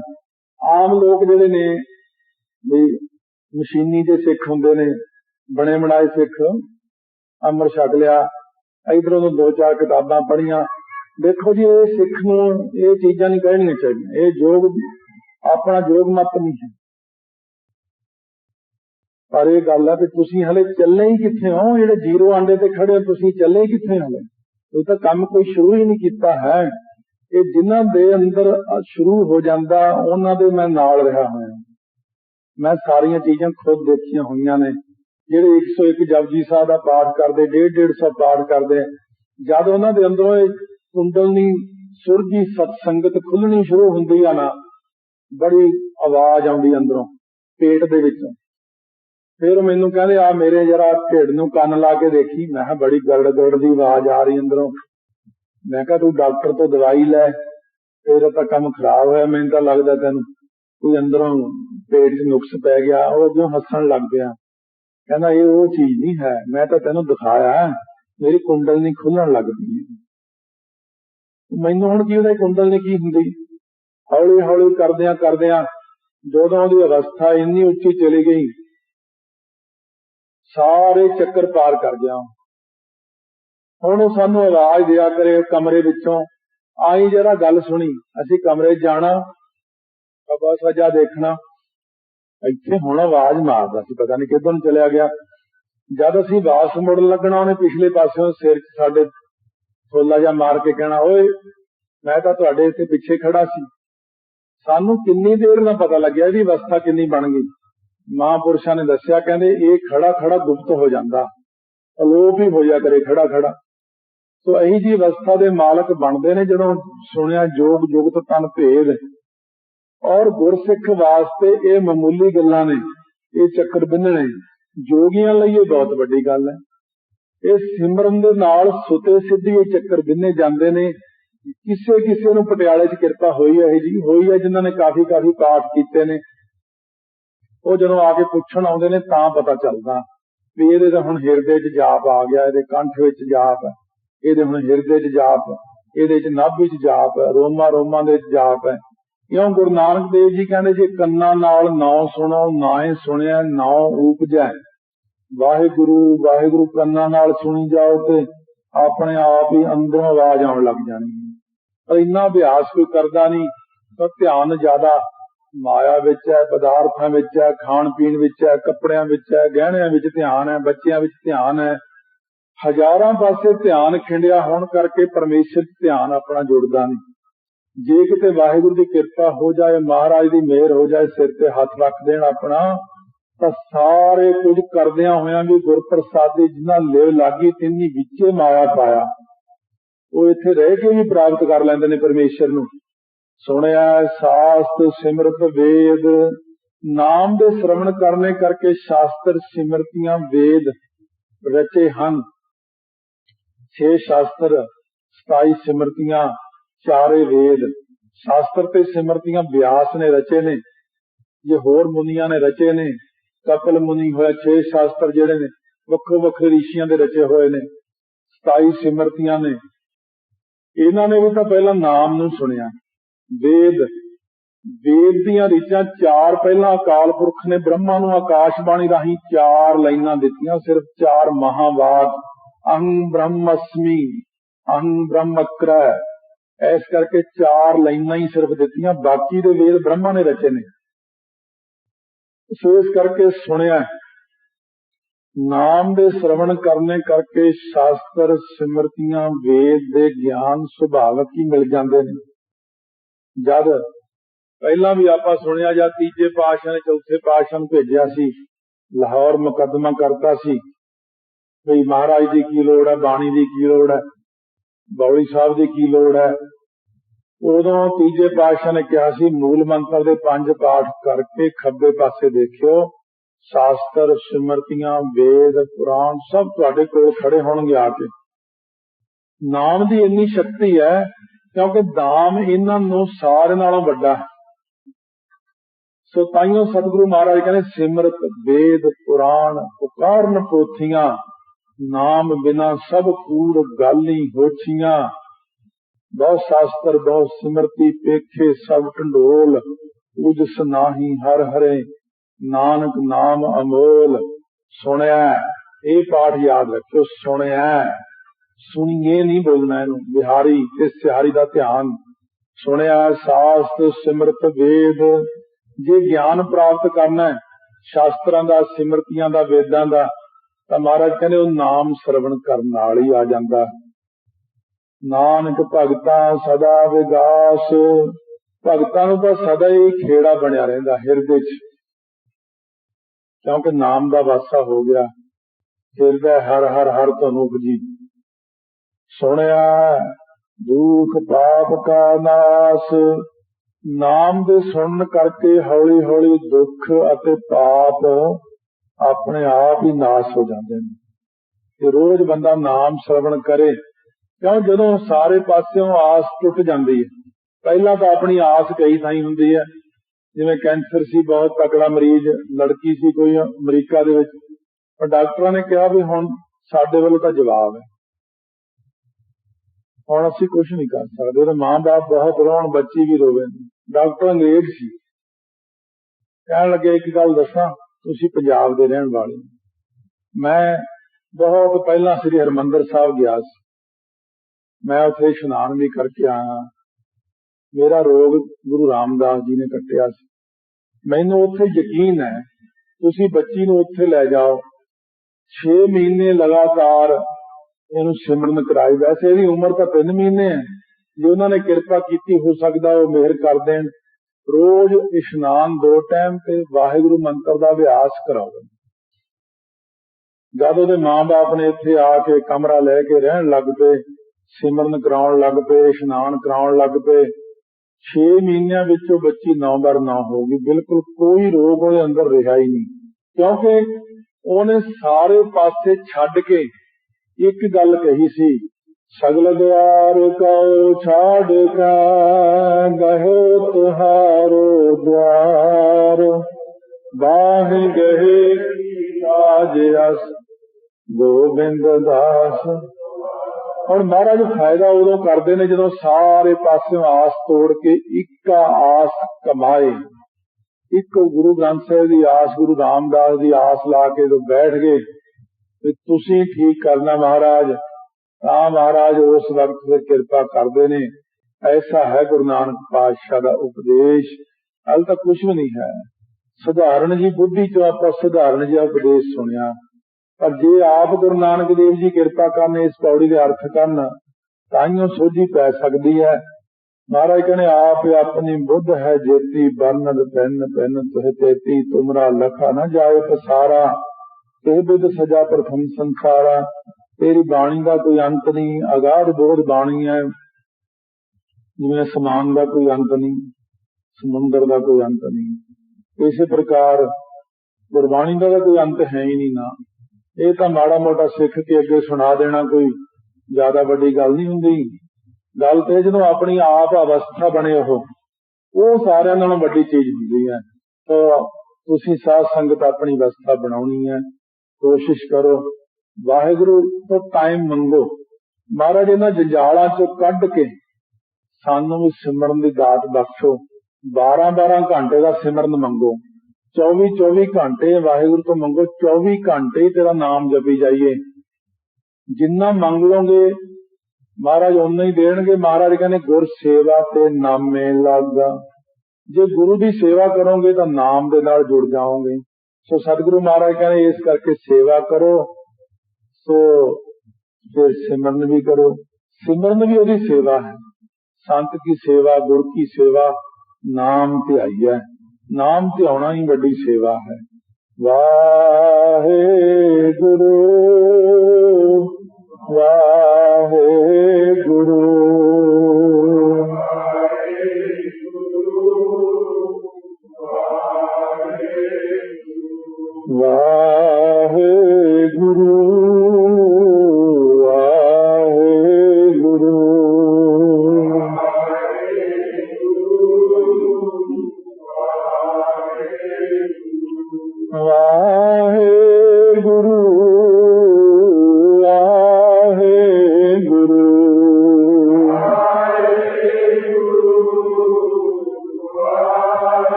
Speaker 1: ਆਮ ਲੋਕ ਜਿਹੜੇ ਨੇ, ਵੀ ਮਸ਼ੀਨੀ ਦੇ ਸਿੱਖ ਹੁੰਦੇ ਨੇ ਬਣੇ ਬਣਾਏ ਸਿੱਖ ਅਮਰ ਛਕ ਲਿਆ, ਇਧਰੋਂ ਤੋਂ ਦੋ ਚਾਰ ਕਿਤਾਬਾਂ ਪੜ੍ਹੀਆਂ ਦੇਖੋ ਜੀ, ਇਹ ਸਿੱਖ ਨੂੰ ਇਹ ਚੀਜ਼ਾਂ ਨਹੀਂ ਕਹਿਣੀਆਂ ਚਾਹੀਦੀਆਂ। ਇਹ ਯੋਗ ਆਪਣਾ ਯੋਗ ਮਤ ਨਹੀਂ ਹੈ। ਪਰ ਇਹ ਗੱਲ ਆ ਕਿ ਤੁਸੀਂ ਹਲੇ ਚੱਲੇ ਹੀ ਕਿੱਥੇ ਹੋ? ਜਿਹੜੇ ਜ਼ੀਰੋ ਆਂਡੇ ਤੇ ਖੜੇ ਹੋ, ਤੁਸੀਂ ਚੱਲੇ ਕਿੱਥੇ ਹਲੇ ਉਹ ਤਾਂ ਕੰਮ ਕੋਈ ਸ਼ੁਰੂ ਹੀ ਨਹੀਂ ਕੀਤਾ ਹੈ। ਇਹ ਜਿਨ੍ਹਾਂ ਦੇ ਅੰਦਰ ਸ਼ੁਰੂ ਹੋ ਜਾਂਦਾ, ਉਹਨਾਂ ਦੇ ਮੈਂ ਨਾਲ ਰਿਹਾ ਹੋਇਆ। ਮੈਂ ਸਾਰੀਆਂ ਚੀਜ਼ਾਂ ਖੁਦ ਦੇਖੀਆਂ ਹੋਈਆਂ ਨੇ। ਜਿਹੜੇ 101 ਜਪਜੀ ਸਾਹਿਬ ਦਾ ਪਾਠ ਕਰਦੇ 1.5 150 ਪਾਠ ਕਰਦੇ, ਜਦ ਉਹਨਾਂ ਦੇ ਅੰਦਰੋਂ ਇਹ ਕੁੰਡਲਨੀ ਸੁਰਜੀ ਸਤਸੰਗਤ ਖੁੱਲਣੀ ਸ਼ੁਰੂ ਹੁੰਦੀ ਆ ਨਾ, ਬੜੀ ਆਵਾਜ਼ ਆਉਂਦੀ ਅੰਦਰੋਂ, ਪੇਟ ਦੇ ਵਿੱਚੋਂ। ਫਿਰ ਮੈਨੂੰ ਕਹਿੰਦੇ, ਆ ਮੇਰੇ ਜਰਾ ਢਿੱਡ ਨੂੰ ਕੰਨ ਲਾ ਕੇ ਦੇਖੀ। ਮੈਂ ਕਿਹਾ, ਬੜੀ ਗਰੜ ਗਰੜ ਦੀ ਆਵਾਜ਼ ਆ ਰਹੀ ਅੰਦਰੋਂ। ਮੈਂ ਕਿਹਾ, ਤੂੰ ਡਾਕਟਰ ਤੋਂ ਦਵਾਈ ਲੈ, ਤੇਰਾ ਤਾਂ ਕੰਮ ਖਰਾਬ ਹੋਇਆ, ਮੈਨੂੰ ਤਾਂ ਲੱਗਦਾ ਤੈਨੂੰ ਕੋਈ ਅੰਦਰੋਂ ਪੇਟ 'ਚ ਨੁਕਸ ਪੈ ਗਿਆ, ਉਹ ਅੱਗੇ ਹੱਸਣ ਲੱਗ ਪਿਆ। ਕਹਿੰਦਾ, ਇਹ ਉਹ ਚੀਜ਼ ਨਹੀਂ ਹੈ, ਮੈਂ ਤਾਂ ਤੈਨੂੰ ਦਿਖਾਇਆ ਮੇਰੀ ਕੁੰਡਲ ਨਹੀਂ ਖੁੱਲਣ ਲੱਗ ਪਈ ਮੈਨੂੰ ਹੁਣ ਕੀ ਉਹਦਾ ਕੁੰਡਲ ਨੇ ਕੀ ਹੁੰਦੀ? ਹੌਲੀ ਹੌਲੀ ਕਰਦਿਆਂ ਕਰਦਿਆਂ ਜਦੋਂ ਉਹਦੀ ਅਵਸਥਾ ਇੰਨੀ ਉੱਚੀ ਚਲੀ ਗਈ। ਸਾਰੇ ਚੱਕਰ ਪਾਰ ਕਰ ਗਿਆ ਹੁਣ ਉਹ ਸਾਨੂੰ ਆਵਾਜ਼ ਦਿਆ ਕਰੇ ਕਮਰੇ ਵਿੱਚੋਂ, ਆਈ ਜਰਾ ਗੱਲ ਸੁਣੀ, ਅਸੀਂ ਕਮਰੇ ਜਾਣਾ, ਬਾਬਾ ਸਜਾ ਦੇਖਣਾ। ਇੱਥੇ ਹੁਣ ਆਵਾਜ਼ ਮਾਰਦਾ ਸੀ, ਪਤਾ ਨਹੀਂ ਕਿੱਧਰ ਨੂੰ ਚਲਿਆ ਗਿਆ। ਜਦ ਅਸੀਂ ਵਾਪਸ ਮੁੜਨ ਲੱਗਣਾ, ਉਹਨੇ ਪਿਛਲੇ ਪਾਸਿਓਂ ਸਿਰ 'ਚ ਸਾਡੇ ਥੋਲਾ ਜਿਹਾ ਮਾਰ ਕੇ ਕਹਿਣਾ, ਓਏ, ਮੈਂ ਤਾਂ ਤੁਹਾਡੇ ਇੱਥੇ ਪਿੱਛੇ ਖੜਾ ਸੀ। ਸਾਨੂੰ ਕਿੰਨੀ ਦੇਰ ਨਾਲ ਪਤਾ ਲੱਗਿਆ ਇਹਦੀ ਅਵਸਥਾ ਕਿੰਨੀ ਬਣ ਗਈ? ਮਹਾਂਪੁਰਸ਼ਾਂ ਨੇ ਦੱਸਿਆ, ਕਹਿੰਦੇ, ਇਹ ਖੜਾ ਖੜਾ ਗੁਪਤ ਹੋ ਜਾਂਦਾ। ਅਲੋਪ ਹੀ ਹੋ ਜਾ ਕਰੇ ਖੜਾ ਖੜਾ ਸੋ ਇਹੀ ਜੀ ਅਵਸਥਾ ਦੇ ਮਾਲਕ ਬਣਦੇ ਨੇ ਜਦੋਂ ਸੁਣਿਆ ਜੋਗ ਜੁਗਤ ਤਨ ਭੇਦ। ਔਰ ਗੁਰਸਿੱਖ ਵਾਸਤੇ ਇਹ ਮਾਮੂਲੀ ਗੱਲਾਂ ਨੇ, ਇਹ ਚੱਕਰ ਬਿੰਨਣੇ। ਜੋਗੀਆਂ ਲਈ ਇਹ ਬਹੁਤ ਵੱਡੀ ਗੱਲ ਹੈ। ਇਹ ਸਿਮਰਨ ਦੇ ਨਾਲ ਸੁਤੇ ਸਿੱਧੀ ਇਹ ਚੱਕਰ ਬਿੰਨੇ ਜਾਂਦੇ ਨੇ। ਕਿਸੇ ਕਿਸੇ ਨੂੰ ਪਟਿਆਲੇ 'ਚ ਕਿਰਪਾ ਹੋਈ ਹੈ ਜੀ ਹੋਈ ਹੈ ਜਿਨ੍ਹਾਂ ਨੇ ਕਾਫੀ ਕਾਫੀ ਪਾਠ ਕੀਤੇ ਨੇ। ਉਹ ਜਦੋਂ ਆ ਕੇ ਪੁੱਛਣ ਆਉਂਦੇ ਨੇ ਤਾਂ ਪਤਾ ਚੱਲਦਾ ਵੀ ਇਹਦੇ ਤਾਂ ਹੁਣ ਹਿਰਦੇ 'ਚ ਜਾਪ ਆ ਗਿਆ, ਇਹਦੇ ਕੰਠ ਵਿੱਚ ਜਾਪ ਹੈ ਇਹਦੇ ਹੁਣ ਹਿਰਦੇ 'ਚ ਜਾਪ, ਇਹਦੇ 'ਚ ਨਾਭੀ 'ਚ ਜਾਪ ਹੈ ਰੋਮਾ ਰੋਮਾਂ ਦੇ 'ਚ ਜਾਪ। ਹੈ ਕਿਉਂ ਗੁਰੂ ਨਾਨਕ ਦੇਵ ਜੀ ਕਹਿੰਦੇ ਜੇ, ਕੰਨਾਂ ਨਾਲ ਨਾਉ ਸੁਣੋ, ਨਾਏ ਸੁਣਿਆ, ਨਾਉ ਉਪਜੈ। ਵਾਹਿਗੁਰੂ ਵਾਹਿਗੁਰੂ ਕੰਨਾਂ ਨਾਲ ਸੁਣੀ ਜਾਓ ਤੇ ਆਪਣੇ ਆਪ ਹੀ ਅੰਦਰੋਂ ਆਵਾਜ਼ ਆਉਣ ਲੱਗ ਜਾਣੀ। ਪਰ ਇੰਨਾ ਅਭਿਆਸ ਕੋਈ ਕਰਦਾ ਨਹੀਂ, ਤਾਂ ਧਿਆਨ ਜ਼ਿਆਦਾ ਮਾਇਆ ਵਿੱਚ ਹੈ, ਪਦਾਰਥਾਂ ਵਿੱਚ ਹੈ ਖਾਣ ਪੀਣ ਵਿੱਚ ਹੈ, ਕੱਪੜਿਆਂ ਵਿੱਚ ਹੈ, ਗਹਿਣਿਆਂ ਵਿੱਚ ਧਿਆਨ ਹੈ, ਬੱਚਿਆਂ ਵਿੱਚ ਧਿਆਨ ਹੈ। ਹਜ਼ਾਰਾਂ ਪਾਸੇ ਧਿਆਨ ਖਿੰਡਿਆ ਹੋਣ ਕਰਕੇ ਪਰਮੇਸ਼ਰ ਧਿਆਨ ਆਪਣਾ ਜੁੜਦਾ ਨਹੀਂ। ਜੇ ਕਿਤੇ ਵਾਹਿਗੁਰੂ ਦੀ ਕਿਰਪਾ ਹੋ ਜਾਏ, ਮਹਾਰਾਜ ਦੀ ਮਿਹਰ ਹੋ ਜਾਏ, ਸਿਰ ਤੇ ਹੱਥ ਰੱਖ ਦੇਣ ਆਪਣਾ ਤਾਂ ਸਾਰੇ ਕੁਝ ਕਰਦਿਆਂ ਹੋਇਆਂ ਵੀ ਗੁਰਪ੍ਰਸਾਦੀ ਜਿਨ੍ਹਾਂ ਲਿਵ ਲਾਗੀ ਤਿੰਨੀ ਵਿੱਚੇ ਮਾਇਆ ਪਾਇਆ। ਉਹ ਇੱਥੇ ਰਹਿ ਕੇ ਵੀ ਪ੍ਰਾਪਤ ਕਰ ਲੈਂਦੇ ਨੇ ਪਰਮੇਸ਼ਰ ਨੂੰ। ਸੁਣਿਆ, ਸਾਸਤ, ਸਿਮਰਤ, ਵੇਦ। ਨਾਮ ਦੇ ਸ਼ਰਵਣ ਕਰਨੇ ਕਰਕੇ ਸ਼ਾਸਤਰ ਸਿਮਰਤੀਆਂ ਵੇਦ ਰਚੇ ਹਨ। ਛੇ ਸ਼ਾਸਤਰ 27 ਸਿਮਰਤੀਆਂ, ਚਾਰੇ ਵੇਦ। ਸ਼ਾਸਤਰ ਤੇ ਸਿਮਰਤੀਆਂ ਵਿਆਸ ਨੇ ਰਚੇ ਨੇ। ਜੇ ਹੋਰ ਮੁਨੀਆਂ ਨੇ ਰਚੇ ਨੇ ਕਪਲ ਮੁਨੀ ਹੋਇਆ, ਛੇ ਸ਼ਾਸਤਰ ਜਿਹੜੇ ਨੇ, ਵੱਖੋ ਵੱਖਰੇ ਰਿਸ਼ੀਆਂ ਦੇ ਰਚੇ ਹੋਏ ਨੇ 27 ਸਿਮਰਤੀਆਂ ਨੇ। ਇਹਨਾਂ ਨੇ ਵੀ ਤਾਂ ਪਹਿਲਾਂ ਨਾਮ ਨੂੰ ਸੁਣਿਆ। ਵੇਦ। ਵੇਦ ਦੀਆਂ ਰਿਚਾਂ ਚਾਰ ਪਹਿਲਾਂ ਅਕਾਲ ਪੁਰਖ ਨੇ, ਬ੍ਰਹਮਾ ਨੂੰ ਆਕਾਸ਼ ਬਾਣੀ ਰਾਹੀਂ ਚਾਰ ਲਾਈਨਾਂ ਦਿੱਤੀਆਂ, ਸਿਰਫ ਚਾਰ ਮਹਾਵਾਦ। ਅਹੰ ਬ੍ਰਹਮਸਮੀ, ਅਹੰ ਬ੍ਰਹਮਕ੍ਰ। ਇਸ ਕਰਕੇ ਚਾਰ ਲਾਈਨਾਂ ਹੀ ਸਿਰਫ ਦਿੱਤੀਆਂ, ਬਾਕੀ ਦੇ ਵੇਦ ਬ੍ਰਹਮਾ ਨੇ ਰਚੇ ਨੇ। ਸੋ ਇਸ ਕਰਕੇ ਸੁਣਿਆ ਨਾਮ ਦੇ ਸ਼ਰਵਣ ਕਰਨੇ ਕਰਕੇ ਸ਼ਾਸਤਰ, ਸਿਮਰਤੀਆਂ, ਵੇਦ ਦੇ ਗਿਆਨ, ਸੁਭਾਵਕ ਹੀ ਮਿਲ ਜਾਂਦੇ ਨੇ। ਜਦ ਪਹਿਲਾਂ ਵੀ ਆਪਾਂ ਸੁਣਿਆ ਜਾਂ ਤੀਜੇ ਪਾਸ਼ਾ ਨੇ ਚੌਥੇ ਪਾਸ਼ਾ ਨੂੰ ਭੇਜਿਆ ਸੀ, ਲਾਹੌਰ ਮੁਕੱਦਮਾ ਕਰਤਾ ਸੀ, ਵੀ ਮਹਾਰਾਜ ਦੀ ਕੀ ਲੋੜ ਹੈ, ਬਾਣੀ ਦੀ ਕੀ ਲੋੜ ਹੈ, ਬੌਲੀ ਸਾਹਿਬ ਦੀ ਕੀ ਲੋੜ ਹੈ ਉਦੋਂ ਤੀਜੇ ਪਾਤਸ਼ਾਹ ਨੇ ਕਿਹਾ ਸੀ, ਮੂਲ ਮੰਤਰ ਦੇ ਪੰਜ ਪਾਠ ਕਰਕੇ ਖੱਬੇ ਪਾਸੇ ਦੇਖਿਓ, ਸ਼ਾਸਤਰ, ਸਿਮਰਤੀਆਂ, ਵੇਦ, ਪੁਰਾਣ ਸਭ ਤੁਹਾਡੇ ਕੋਲ ਖੜੇ ਹੋਣਗੇ ਆ ਕੇ। ਨਾਮ ਦੀ ਇੰਨੀ ਸ਼ਕਤੀ ਹੈ, ਕਿਉਂਕਿ ਦਾਮ ਇਹਨਾਂ ਨੂੰ ਸਾਰੇ ਨਾਲੋਂ ਵੱਡਾ ਹੈ। ਸੋ ਤਾਈਓ ਸਤਿਗੁਰੂ ਮਹਾਰਾਜ ਕਹਿੰਦੇ, ਸਿਮਰਤ, ਵੇਦ, ਪੁਰਾਣ ਪੁਕਾਰਨ ਪੋਥੀਆਂ, ਨਾਮ ਬਿਨਾ ਸਭ ਕੂੜ, ਗਾਲੀ ਹੋਛੀਆਂ। ਬਹੁ ਸ਼ਾਸਤਰ ਬਹੁ ਸਿਮਰਤੀ, ਪੇਖੇ ਸਭ ਢੰਡੋਲ ਉਜਸ ਨਾਹੀ ਹਰ ਹਰੇ, ਨਾਨਕ ਨਾਮ ਅਮੋਲ। ਸੁਣਿਆ, ਇਹ ਪਾਠ ਯਾਦ ਰੱਖਿਓ, ਸੁਣਿਆ। ਸੁਣੀਏ ਨਹੀਂ ਬੋਲਣਾ ਇਹਨੂੰ ਬਿਹਾਰੀ ਤੇ ਸਿਹਾਰੀ ਦਾ ਧਿਆਨ। ਸੁਣਿਆ, ਸਾਸਤ ਸਿਮਰਤ ਵੇਦ। ਜੇ ਗਿਆਨ ਪ੍ਰਾਪਤ ਕਰਨਾ ਹੈ, ਸ਼ਾਸਤਰਾਂ ਦਾ, ਸਿਮਰਤੀਆਂ ਦਾ, ਵੇਦਾਂ ਦਾ, ਤਾਂ ਮਹਾਰਾਜ ਕਹਿੰਦੇ ਉਹ ਨਾਮ ਸਰਵਣ ਕਰਨ ਨਾਲ ਹੀ ਆ ਜਾਂਦਾ। ਨਾਨਕ ਭਗਤਾਂ ਸਦਾ ਵਿਗਾਸ। ਭਗਤਾਂ ਨੂੰ ਤਾਂ ਸਦਾ ਹੀ ਖੇੜਾ ਬਣਿਆ ਰਹਿੰਦਾ ਹਿਰਦੇ 'ਚ। ਕਿਉਂਕਿ ਨਾਮ ਦਾ ਵਾਸਾ ਹੋ ਗਿਆ। ਹਿਰਦਾ ਹਰ ਹਰ ਹਰ ਤੁਹਾਨੂੰ ਜੀ ਸੁਣਿਆ, ਦੁਖ ਪਾਪ ਕਾ ਨਾਸ। ਨਾਮ ਦੇ ਸੁਣਨ ਕਰਕੇ ਹੌਲੀ ਹੌਲੀ ਦੁੱਖ ਅਤੇ ਪਾਪ ਆਪਣੇ ਆਪ ਹੀ ਨਾਸ ਹੋ ਜਾਂਦੇ ਨੇ। ਤੇ ਰੋਜ਼ ਬੰਦਾ ਨਾਮ ਸ਼ਰਵਣ ਕਰੇ। ਕਿਉਂ ਜਦੋਂ ਸਾਰੇ ਪਾਸਿਓਂ ਆਸ ਟੁੱਟ ਜਾਂਦੀ ਹੈ? ਪਹਿਲਾਂ ਤਾਂ ਆਪਣੀ ਆਸ ਕਈ ਥਾਈ ਹੁੰਦੀ ਹੈ। ਜਿਵੇਂ ਕੈਂਸਰ ਸੀ, ਬਹੁਤ ਤਕੜਾ ਮਰੀਜ਼, ਲੜਕੀ ਸੀ ਕੋਈ ਅਮਰੀਕਾ ਦੇ ਵਿੱਚ। ਪਰ ਡਾਕਟਰਾਂ ਨੇ ਕਿਹਾ ਵੀ ਹੁਣ ਸਾਡੇ ਵੱਲੋਂ ਤਾਂ ਜਵਾਬ ਹੈ। ਹੁਣ ਅਸੀਂ ਕੁਝ ਨਹੀਂ ਕਰ ਸਕਦੇ। ਉਹਦੇ ਮਾਂ-ਬਾਪ ਬਹੁਤ ਰੋਣ, ਬੱਚੀ ਵੀ ਰੋਵੇ। ਡਾਕਟਰ ਅੰਗਰੇਜ਼ ਸੀ। ਕਹਿਣ ਲੱਗੇ, ਇੱਕ ਗੱਲ ਦੱਸਾਂ, ਤੁਸੀਂ ਪੰਜਾਬ ਦੇ ਰਹਿਣ ਵਾਲੇ ਮੈਂ ਬਹੁਤ ਪਹਿਲਾਂ ਸ੍ਰੀ ਹਰਮੰਦਰ ਸਾਹਿਬ ਗਿਆ ਸੀ। ਮੈਂ ਉੱਥੇ ਇਸ਼ਨਾਨ ਵੀ ਕਰਕੇ ਆਇਆ। ਮੇਰਾ ਰੋਗ ਗੁਰੂ ਰਾਮਦਾਸ ਜੀ ਨੇ ਕੱਟਿਆ ਸੀ। ਮੈਨੂੰ ਉੱਥੇ ਯਕੀਨ ਹੈ, ਤੁਸੀਂ ਬੱਚੀ ਨੂੰ ਉੱਥੇ ਲੈ ਜਾਓ। 6 ਮਹੀਨੇ ਲਗਾਤਾਰ ਇਹਨੂੰ ਸਿਮਰਨ ਕਰਾਈ। ਵੈਸੇ ਇਹਦੀ ਉਮਰ ਤਾਂ 3 ਮਹੀਨੇ ਹੈ। ਜੇ ਉਹਨਾਂ ਨੇ ਕਿਰਪਾ ਕੀਤੀ, ਹੋ ਸਕਦਾ ਉਹ ਮਿਹਰ ਕਰ ਦੇਣ। ਰੋਜ਼ ਇਸ਼ਨਾਨ ਦੋ ਟਾਈਮ ਤੇ ਵਾਹਿਗੁਰੂ ਮੰਤਰ ਦਾ ਅਭਿਆਸ ਕਰਾਓ। ਜਦ ਉਹਦੇ ਮਾਂ-ਬਾਪ ਨੇ ਇੱਥੇ ਆ ਕੇ ਕਮਰਾ ਲੈ ਕੇ ਰਹਿਣ ਲੱਗ ਪਏ ਸਿਮਰਨ ਕਰਾਉਣ ਲੱਗ ਪਏ, ਇਸ਼ਨਾਨ ਕਰਾਉਣ ਲੱਗ ਪਏ। 6 ਮਹੀਨਿਆਂ ਵਿੱਚੋਂ ਬੱਚੀ ਨੌਂਬਰ ਨਾ ਹੋ ਗਈ। ਬਿਲਕੁਲ ਕੋਈ ਰੋਗ ਉਹਦੇ ਅੰਦਰ ਰਿਹਾ ਹੀ ਨਹੀਂ। ਕਿਉਂਕਿ ਉਹਨੇ ਸਾਰੇ ਪਾਸੇ ਛੱਡ ਕੇ ਇੱਕ ਗੱਲ ਕਹੀ ਸੀ, ਸਗਲ ਦੁਆਰ ਕਉ ਛਾੜ ਕਾ, ਗਹੋ ਤੁਹਾਰੋ ਦੁਆਰ ਬਾਹ ਗਏ ਕਾਜ ਅਸ ਗੋਬਿੰਦ ਦਾਸ। ਹੁਣ ਮਹਾਰਾਜ ਫਾਇਦਾ ਉਦੋਂ ਕਰਦੇ ਨੇ ਜਦੋਂ ਸਾਰੇ ਪਾਸਿਓਂ ਆਸ ਤੋੜ ਕੇ ਇੱਕਾ ਆਸ ਕਮਾਏ। ਇੱਕ ਗੁਰੂ ਗ੍ਰੰਥ ਸਾਹਿਬ ਦੀ ਆਸ, ਗੁਰੂ ਰਾਮਦਾਸ ਦੀ ਆਸ ਲਾ ਕੇ ਜਦੋਂ ਬੈਠ ਗਏ ਤੇ ਤੁਸੀਂ ਠੀਕ ਕਰਨਾ ਮਹਾਰਾਜ, ਤਾਂ ਮਹਾਰਾਜ ਉਸ ਵਕਤ ਤੇ ਕਿਰਪਾ ਕਰਦੇ ਨੇ। ਐਸਾ ਹੈ ਗੁਰੂ ਨਾਨਕ ਪਾਤਸ਼ਾਹ ਦਾ ਉਪਦੇਸ਼। ਹਲ ਤਾਂ ਕੁਝ ਵੀ ਨਹੀਂ ਹੈ। ਸਧਾਰਨ ਜੀ ਬੁੱਧੀ ਚੋਂ ਆਪਾਂ ਸਧਾਰਨ ਜਿਹਾ ਉਪਦੇਸ਼ ਸੁਣਿਆ। ਪਰ ਜੇ ਆਪ ਗੁਰੂ ਨਾਨਕ ਦੇਵ ਜੀ ਕਿਰਪਾ ਕਰਨ ਇਸ ਪੌੜੀ ਦੇ ਅਰਥ ਕਰਨ ਤਾਈਓ ਸੋਝੀ ਪੈ ਸਕਦੀ ਹੈ। ਮਹਾਰਾਜ ਕਹਿੰਦੇ, ਆਪ ਆਪਣੀ ਬੁੱਧ ਹੈ ਜੇਤੀ ਬਰਨਦ ਪੈਨ ਪੈਨ ਤੁਹ ਤੇਤੀ, ਤੁਮਰਾ ਲਖਾ ਨਾ ਜਾਏ ਪਸਾਰਾ। ਇਹ ਬਿਦ ਸਜਾ ਪ੍ਰਥਮ ਸੰਸਾਰਾ। ਤੇਰੀ ਬਾਣੀ ਦਾ ਕੋਈ ਅੰਤ ਨਹੀਂ, ਅਗਾਧ ਬੋਧ ਬਾਣੀ ਹੈ। ਜਿਵੇਂ ਸਮਾਨ ਦਾ ਕੋਈ ਅੰਤ ਨਹੀਂ, ਸਮੁੰਦਰ ਦਾ ਕੋਈ ਅੰਤ ਨਹੀਂ। ਇਸੇ ਪ੍ਰਕਾਰ ਗੁਰਬਾਣੀ ਦਾ ਕੋਈ ਅੰਤ ਹੈ ਹੀ ਨਹੀਂ ਨਾ। ਇਹ ਤਾਂ ਮਾੜਾ ਮੋਟਾ ਸਿੱਖ ਕੇ ਅੱਗੇ ਸੁਣਾ ਦੇਣਾ ਕੋਈ ਜ਼ਿਆਦਾ ਵੱਡੀ ਗੱਲ ਨਹੀਂ ਹੁੰਦੀ। ਗੱਲ ਤੇ ਜਦੋਂ ਆਪਣੀ ਆਪ ਅਵਸਥਾ ਬਣੇ ਉਹ ਉਹ ਸਾਰਿਆਂ ਨਾਲੋਂ ਵੱਡੀ ਚੀਜ਼ ਹੁੰਦੀ ਹੈ। ਤਾਂ ਤੁਸੀਂ ਸਾਧ ਸੰਗਤ ਆਪਣੀ ਅਵਸਥਾ ਬਣਾਉਣੀ ਹੈ। ਕੋਸ਼ਿਸ਼ ਕਰੋ। ਵਾਹਿਗੁਰੂ ਤੋਂ ਟਾਈਮ ਮੰਗੋ। ਮਹਾਰਾਜ, ਇਹਨਾਂ ਜੰਜਾਲਾਂ ਚੋਂ ਕੱਢ ਕੇ ਸਾਨੂੰ ਸਿਮਰਨ ਦੀ ਦਾਤ ਬਖਸ਼ੋ। 12 12 ਘੰਟੇ ਦਾ ਸਿਮਰਨ ਮੰਗੋ। 24 24 ਘੰਟੇ ਵਾਹਿਗੁਰੂ ਤੋਂ ਮੰਗੋ 24 ਘੰਟੇ ਤੇਰਾ ਨਾਮ ਜਪੀ ਜਾਈਏ। ਜਿੰਨਾ ਮੰਗ ਲੋਗੇ ਮਹਾਰਾਜ ਉਨਾ ਹੀ ਦੇਣਗੇ। ਮਹਾਰਾਜ ਕਹਿੰਦੇ, ਗੁਰ ਸੇਵਾ ਤੇ ਨਾਮੇ ਲੱਗਾ। ਜੇ ਗੁਰੂ ਦੀ ਸੇਵਾ ਕਰੋਗੇ ਤਾਂ ਨਾਮ ਦੇ ਨਾਲ ਜੁੜ ਜਾਓਗੇ। ਸੋ ਸਤਿਗੁਰੂ ਮਹਾਰਾਜ ਕਹਿੰਦੇ, ਇਸ ਕਰਕੇ ਸੇਵਾ ਕਰੋ। ਸੋ ਫਿਰ ਸਿਮਰਨ ਵੀ ਕਰੋ। ਸਿਮਰਨ ਵੀ ਉਹਦੀ ਸੇਵਾ ਹੈ। ਸੰਤ ਕੀ ਸੇਵਾ, ਗੁਰ ਕੀ ਸੇਵਾ, ਨਾਮ ਧਿਆਈ ਹੈ। ਨਾਮ ਧਿਆਉਣਾ ਹੀ ਵੱਡੀ ਸੇਵਾ ਹੈ। ਵਾਹਿਗੁਰੂ ਵਾਹਿਗੁਰੂ।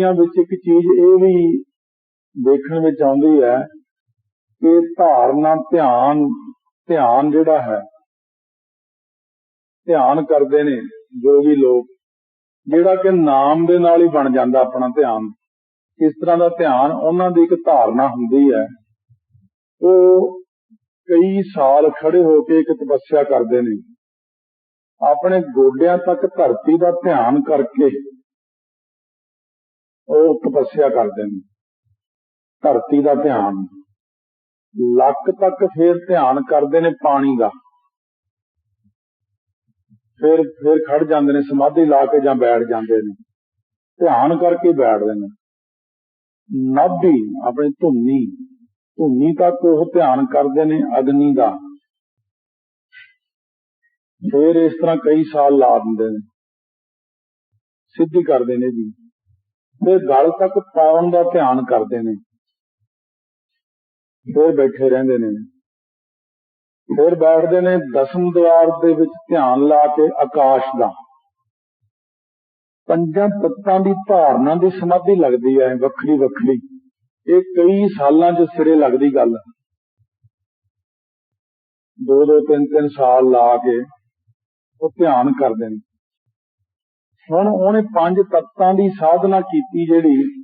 Speaker 1: ਜੁਗਤੀਆਂ ਵਿੱਚ ਇੱਕ ਚੀਜ਼ ਇਹ ਵੀ ਦੇਖਣ ਵਿੱਚ ਆਉਂਦੀ ਹੈ ਕਿ ਧਾਰਨਾ ਧਿਆਨ ਧਿਆਨ ਜਿਹੜਾ ਹੈ, ਧਿਆਨ ਕਰਦੇ ਨੇ ਜੋ ਵੀ ਲੋਕ, ਜਿਹੜਾ ਕਿ ਨਾਮ ਦੇ ਨਾਲ ਹੀ ਬਣ ਜਾਂਦਾ ਆਪਣਾ ਧਿਆਨ। ਇਸ ਤਰ੍ਹਾਂ ਦਾ ਧਿਆਨ ਉਹਨਾਂ ਦੀ ਇੱਕ ਧਾਰਨਾ ਹੁੰਦੀ ਹੈ। ਉਹ ਕਈ ਸਾਲ ਖੜੇ ਹੋ ਕੇ ਇੱਕ ਤਪੱਸਿਆ ਕਰਦੇ ਨੇ। ਆਪਣੇ ਗੋਡਿਆਂ ਤੱਕ ਧਰਤੀ ਦਾ ਧਿਆਨ ਕਰਕੇ ਉਹ ਤਪੱਸਿਆ ਕਰਦੇ ਨੇ। ਧਰਤੀ ਦਾ ਧਿਆਨ। ਲੱਕ ਤੱਕ ਫੇਰ ਧਿਆਨ ਕਰਦੇ ਨੇ ਪਾਣੀ ਦਾ। ਫਿਰ ਫਿਰ ਖੜ ਜਾਂਦੇ ਨੇ, ਸਮਾਧੀ ਲਾ ਕੇ ਜਾਂ ਬੈਠ ਜਾਂਦੇ ਨੇ। ਧਿਆਨ ਕਰਕੇ ਬੈਠਦੇ ਨੇ। ਨਾਭੀ, ਆਪਣੀ ਧੁੰਨੀ। ਧੁੰਨੀ ਤੱਕ ਉਹ ਧਿਆਨ ਕਰਦੇ ਨੇ ਅਗਨੀ ਦਾ। ਫਿਰ ਇਸ ਤਰ੍ਹਾਂ ਕਈ ਸਾਲ ਲਾ ਦਿੰਦੇ ਨੇ। ਸਿੱਧੀ ਕਰਦੇ ਨੇ ਜੀ। ਫਿਰ ਗਲ ਤੱਕ ਪਾਉਣ ਦਾ ਧਿਆਨ ਕਰਦੇ ਨੇ। ਫਿਰ ਬੈਠੇ ਰਹਿੰਦੇ ਨੇ। ਫਿਰ ਬੈਠਦੇ ਨੇ ਦਸਮ ਦਵਾਰ ਦੇ ਵਿੱਚ ਧਿਆਨ ਲਾ ਕੇ ਆਕਾਸ਼ ਦਾ। ਪੰਜਾਂ ਤੱਤਾਂ ਦੀ ਧਾਰਨਾ ਦੀ ਸਮਾਧੀ ਲੱਗਦੀ ਹੈ ਵੱਖਰੀ ਵੱਖਰੀ। ਇਹ ਕਈ ਸਾਲਾਂ 'ਚ ਸਿਰੇ ਲੱਗਦੀ ਗੱਲ। ਦੋ ਦੋ ਤਿੰਨ ਤਿੰਨ ਸਾਲ ਲਾ ਕੇ ਉਹ ਧਿਆਨ ਕਰਦੇ ਨੇ। ਹੁਣ ਉਹਨੇ ਪੰਜ ਤੱਤਾਂ ਦੀ ਸਾਧਨਾ ਕੀਤੀ ਜਿਹੜੀ